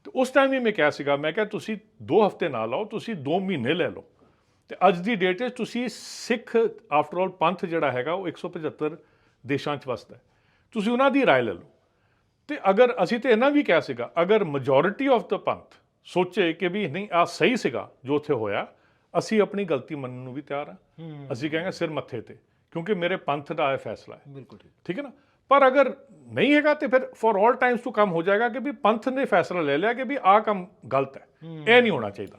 ਤੇ ਉਸ ਟਾਈਮ ਵੀ ਮੈਂ ਕਿਹਾ ਸੀਗਾ ਮੈਂ ਕਿਹਾ ਤੁਸੀਂ ਦੋ ਹਫ਼ਤੇ ਨਾ ਲਾਓ ਤੁਸੀਂ ਦੋ ਮਹੀਨੇ ਲੈ ਲਓ। ਤੇ ਅੱਜ ਦੀ ਡੇਟ 'ਚ ਤੁਸੀਂ ਸਿੱਖ ਆਫਟਰ ਆਲ ਪੰਥ ਜਿਹੜਾ ਹੈਗਾ ਉਹ 175 ਦੇਸ਼ਾਂ 'ਚ ਵਸਦਾ ਤੁਸੀਂ ਉਹਨਾਂ ਦੀ رائے ਲੈ ਲਓ। ਤੇ ਅਗਰ ਅਸੀਂ ਤੇ ਇਹਨਾਂ ਵੀ ਕਿਹਾ ਸੀਗਾ ਅਗਰ ਮੈਜੋਰਿਟੀ ਆਫ ਦਾ ਪੰਥ ਸੋਚੇ ਕਿ ਵੀ ਨਹੀਂ ਆ ਸਹੀ ਸੀਗਾ ਜੋ ਉੱਥੇ ਹੋਇਆ ਅਸੀਂ ਆਪਣੀ ਗਲਤੀ ਮੰਨਣ ਨੂੰ ਵੀ ਤਿਆਰ ਹਾਂ। ਅਸੀਂ ਕਹਾਂਗੇ ਸਿਰ ਮੱਥੇ ਤੇ ਕਿਉਂਕਿ ਮੇਰੇ ਪੰਥ ਦਾ ਇਹ ਫੈਸਲਾ ਹੈ। ਬਿਲਕੁਲ ਠੀਕ। ਠੀਕ ਹੈ ਨਾ? ਪਰ ਅਗਰ ਨਹੀਂ ਹੈਗਾ ਤੇ ਫਿਰ for all times to come ਹੋ ਜਾਏਗਾ ਕਿ ਵੀ ਪੰਥ ਨੇ ਫੈਸਲਾ ਲੈ ਲਿਆ ਕਿ ਵੀ ਆਹ ਕੰਮ ਗਲਤ ਹੈ। ਇਹ ਨਹੀਂ ਹੋਣਾ ਚਾਹੀਦਾ।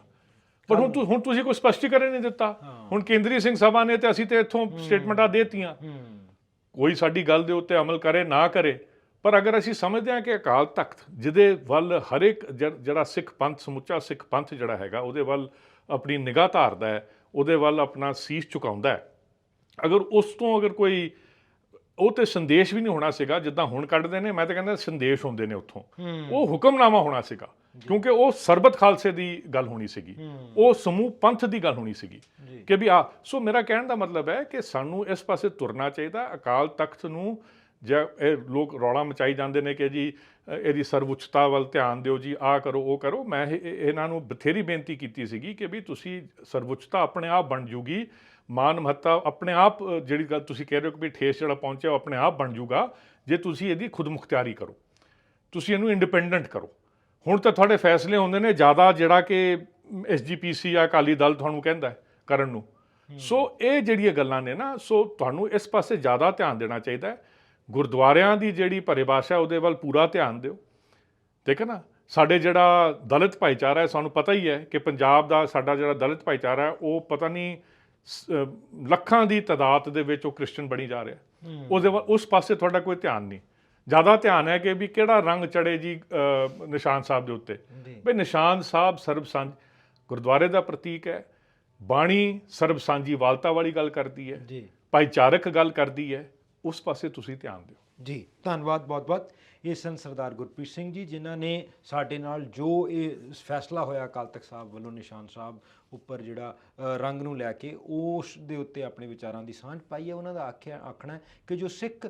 ਪਰ ਹੁਣ ਤੁ- ਹੁਣ ਤੁਸੀਂ ਕੋਈ ਸਪਸ਼ਟੀਕਰਨ ਨਹੀਂ ਦਿੱਤਾ। ਹੁਣ ਕੇਂਦਰੀ ਸਿੰਘ ਸਭਾ ਨੇ ਤੇ ਅਸੀਂ ਤੇ ਇੱਥੋਂ ਸਟੇਟਮੈਂਟਾਂ ਦੇਤੀਆਂ। ਕੋਈ ਸਾਡੀ ਗੱਲ ਦੇ ਉੱਤੇ ਅਮਲ ਕਰੇ ਨਾ ਕਰੇ ਪਰ ਅਗਰ ਅਸੀਂ ਸਮਝਦੇ ਹਾਂ ਕਿ ਅਕਾਲ ਤਖਤ ਜਿਹਦੇ ਵੱਲ ਹਰ ਇੱਕ ਜਿਹੜਾ ਸਿੱਖ ਪੰਥ ਸਮੁੱਚਾ ਸਿੱਖ ਪੰਥ ਜਿਹੜਾ ਹੈਗਾ ਉਹਦੇ ਵੱਲ ਆਪਣੀ ਨਿਗਾਹ ਧਾਰਦਾ ਹੈ ਉਹਦੇ ਵੱਲ ਆਪਣਾ ਸੀਸ ਝੁਕਾਉਂਦਾ ਹੈ ਅਗਰ ਉਸ ਤੋਂ ਅਗਰ ਕੋਈ ਉਹ ਤੇ ਸੰਦੇਸ਼ ਵੀ ਨਹੀਂ ਹੋਣਾ ਸੀਗਾ ਜਿੱਦਾਂ ਹੁਣ ਕੱਢਦੇ ਨੇ ਮੈਂ ਤਾਂ ਕਹਿੰਦਾ ਸੰਦੇਸ਼ ਹੁੰਦੇ ਨੇ ਉੱਥੋਂ। ਉਹ ਹੁਕਮਨਾਮਾ ਹੋਣਾ ਸੀਗਾ ਕਿਉਂਕਿ ਉਹ ਸਰਬਤ ਖਾਲਸੇ ਦੀ ਗੱਲ ਹੋਣੀ ਸੀਗੀ। ਉਹ ਸਮੂਹ ਪੰਥ ਦੀ ਗੱਲ ਹੋਣੀ ਸੀਗੀ ਕਿ ਵੀ ਆ ਸੋ ਮੇਰਾ ਕਹਿਣ ਦਾ ਮਤਲਬ ਹੈ ਕਿ ਸਾਨੂੰ ਇਸ ਪਾਸੇ ਤੁਰਨਾ ਚਾਹੀਦਾ ਅਕਾਲ ਤਖਤ ਨੂੰ ਜਾਂ ਇਹ ਲੋਕ ਰੌਲਾ ਮਚਾਈ ਜਾਂਦੇ ਨੇ ਕਿ ਜੀ ਇਹਦੀ ਸਰਵਉੱਚਤਾ ਵੱਲ ਧਿਆਨ ਦਿਓ ਜੀ ਆ ਕਰੋ ਉਹ ਕਰੋ। ਮੈਂ ਇਹ- ਇਹ- ਇਹਨਾਂ ਨੂੰ ਬਥੇਰੀ ਬੇਨਤੀ ਕੀਤੀ ਸੀਗੀ ਕਿ ਵੀ ਤੁਸੀਂ ਸਰਵਉੱਚਤਾ ਆਪਣੇ ਆਪ ਬਣ ਜੂਗੀ। ਮਾਨ ਮਹੱਤਾ ਆਪਣੇ ਆਪ ਜਿਹੜੀ ਗੱਲ ਤੁਸੀਂ ਕਹਿ ਰਹੇ ਹੋ ਕਿ ਵੀ ਠੇਸ ਜਿਹੜਾ ਪਹੁੰਚਿਆ ਉਹ ਆਪਣੇ ਆਪ ਬਣ ਜੂਗਾ ਜੇ ਤੁਸੀਂ ਇਹਦੀ ਖੁਦਮੁਖਤਿਆਰੀ ਕਰੋ। ਤੁਸੀਂ ਇਹਨੂੰ ਇੰਡੀਪੈਂਡੈਂਟ ਕਰੋ। ਹੁਣ ਤਾਂ ਤੁਹਾਡੇ ਫੈਸਲੇ ਹੁੰਦੇ ਨੇ ਜ਼ਿਆਦਾ ਜਿਹੜਾ ਕਿ ਐਸਜੀਪੀਸੀ ਜਾਂ ਅਕਾਲੀ ਦਲ ਤੁਹਾਨੂੰ ਕਹਿੰਦਾ ਕਰਨ ਨੂੰ। ਸੋ ਇਹ ਜਿਹੜੀਆਂ ਗੱਲਾਂ ਨੇ ਨਾ ਸੋ ਤੁਹਾਨੂੰ ਇਸ ਪਾਸੇ ਜ਼ਿਆਦਾ ਧਿਆਨ ਦੇਣਾ ਚਾਹੀਦਾ ਹੈ। ਗੁਰਦੁਆਰਿਆਂ ਦੀ ਜਿਹੜੀ ਪਰਿਭਾਸ਼ਾ ਉਹਦੇ ਵੱਲ ਪੂਰਾ ਧਿਆਨ ਦਿਓ। ਠੀਕ ਹੈ ਨਾ? ਸਾਡੇ ਜਿਹੜਾ ਦਲਿਤ ਭਾਈਚਾਰਾ ਹੈ ਸਾਨੂੰ ਪਤਾ ਹੀ ਹੈ ਕਿ ਪੰਜਾਬ ਦਾ ਸਾਡਾ ਜਿਹੜਾ ਦਲਿਤ ਭਾਈਚਾਰਾ ਹੈ ਉਹ ਪਤਾ ਨਹੀਂ ਲੱਖਾਂ ਦੀ ਤਾਦਾਦ ਦੇ ਵਿੱਚ ਉਹ ਕ੍ਰਿਸਚੀਅਨ ਬਣੀ ਜਾ ਰਿਹਾ ਉਹਦੇ ਵੱਲ ਉਸ ਪਾਸੇ ਤੁਹਾਡਾ ਕੋਈ ਧਿਆਨ ਨਹੀਂ। ਜ਼ਿਆਦਾ ਧਿਆਨ ਹੈ ਕਿ ਵੀ ਕਿਹੜਾ ਰੰਗ ਚੜੇ ਜੀ ਨਿਸ਼ਾਨ ਸਾਹਿਬ ਦੇ ਉੱਤੇ। ਵੀ ਨਿਸ਼ਾਨ ਸਾਹਿਬ ਸਰਬ ਸਾਂਝ ਗੁਰਦੁਆਰੇ ਦਾ ਪ੍ਰਤੀਕ ਹੈ। ਬਾਣੀ ਸਰਬ ਸਾਂਝੀ ਵਾਲਤਾ ਵਾਲੀ ਗੱਲ ਕਰਦੀ ਹੈ। ਜੀ। ਭਾਈਚਾਰਕ ਗੱਲ ਕਰਦੀ ਹੈ। ਉਸ ਪਾਸੇ ਤੁਸੀਂ ਧਿਆਨ ਦਿਓ। ਜੀ, ਧੰਨਵਾਦ, ਬਹੁਤ ਬਹੁਤ। ਇਹ ਸਨ ਸਰਦਾਰ ਗੁਰਪ੍ਰੀਤ ਸਿੰਘ ਜੀ, ਜਿਨ੍ਹਾਂ ਨੇ ਸਾਡੇ ਨਾਲ ਜੋ ਇਹ ਫੈਸਲਾ ਹੋਇਆ ਅਕਾਲ ਤਖਤ ਸਾਹਿਬ ਵੱਲੋਂ ਨਿਸ਼ਾਨ ਸਾਹਿਬ ਉੱਪਰ ਜਿਹੜਾ ਰੰਗ ਨੂੰ ਲੈ ਕੇ, ਉਸ ਦੇ ਉੱਤੇ ਆਪਣੇ ਵਿਚਾਰਾਂ ਦੀ ਸਾਂਝ ਪਾਈ ਹੈ। ਉਹਨਾਂ ਦਾ ਆਖਿਆ, ਆਖਣਾ ਕਿ ਜੋ ਸਿੱਖ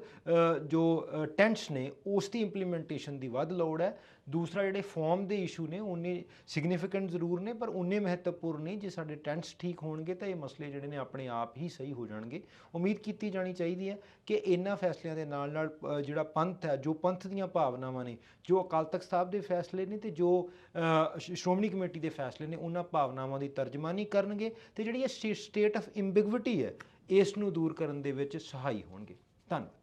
ਜੋ ਟੈਂਟਸ ਨੇ, ਉਸ ਦੀ ਇੰਪਲੀਮੈਂਟੇਸ਼ਨ ਦੀ ਵੱਧ ਲੋੜ ਹੈ। ਦੂਸਰਾ ਜਿਹੜੇ ਫਾਰਮ ਦੇ ਇਸ਼ੂ ਨੇ ਉਹਨੇ ਸਿਗਨੀਫੀਕੈਂਟ ਜ਼ਰੂਰ ਨੇ, ਪਰ ਉਹਨੇ ਮਹੱਤਵਪੂਰਨ ਨਹੀਂ ਜੇ ਸਾਡੇ ਟੈਂਟਸ ਠੀਕ ਹੋਣਗੇ ਤਾਂ ਇਹ ਮਸਲੇ ਜਿਹੜੇ ਨੇ ਆਪਣੇ ਆਪ ਹੀ ਸਹੀ ਹੋ ਜਾਣਗੇ। ਉਮੀਦ ਕੀਤੀ ਜਾਣੀ ਚਾਹੀਦੀ ਹੈ ਕਿ ਇਹਨਾਂ ਫੈਸਲਿਆਂ ਦੇ ਨਾਲ ਨਾਲ ਜਿਹੜਾ ਪੰਥ ਹੈ, ਜੋ ਪੰਥ ਦੀਆਂ ਭਾਵਨਾਵਾਂ ਨੇ, ਜੋ ਅਕਾਲ ਤਖਤ ਸਾਹਿਬ ਦੇ ਫੈਸਲੇ ਨੇ ਤੇ ਜੋ ਸ਼੍ਰੋਮਣੀ ਕਮੇਟੀ ਦੇ ਫੈਸਲੇ ਨੇ ਉਹਨਾਂ ਭਾਵਨਾਵਾਂ ਦੀ ਤਰਜਮਾਨੀ ਕਰਨਗੇ ਤੇ ਜਿਹੜੀ ਇਹ ਸਟੇਟ ਆਫ ਇੰਬਿਗਵਿਟੀ ਹੈ, ਇਸ ਨੂੰ ਦੂਰ ਕਰਨ ਦੇ ਵਿੱਚ ਸਹਾਈ ਹੋਣਗੇ। ਧੰਨਵਾਦ।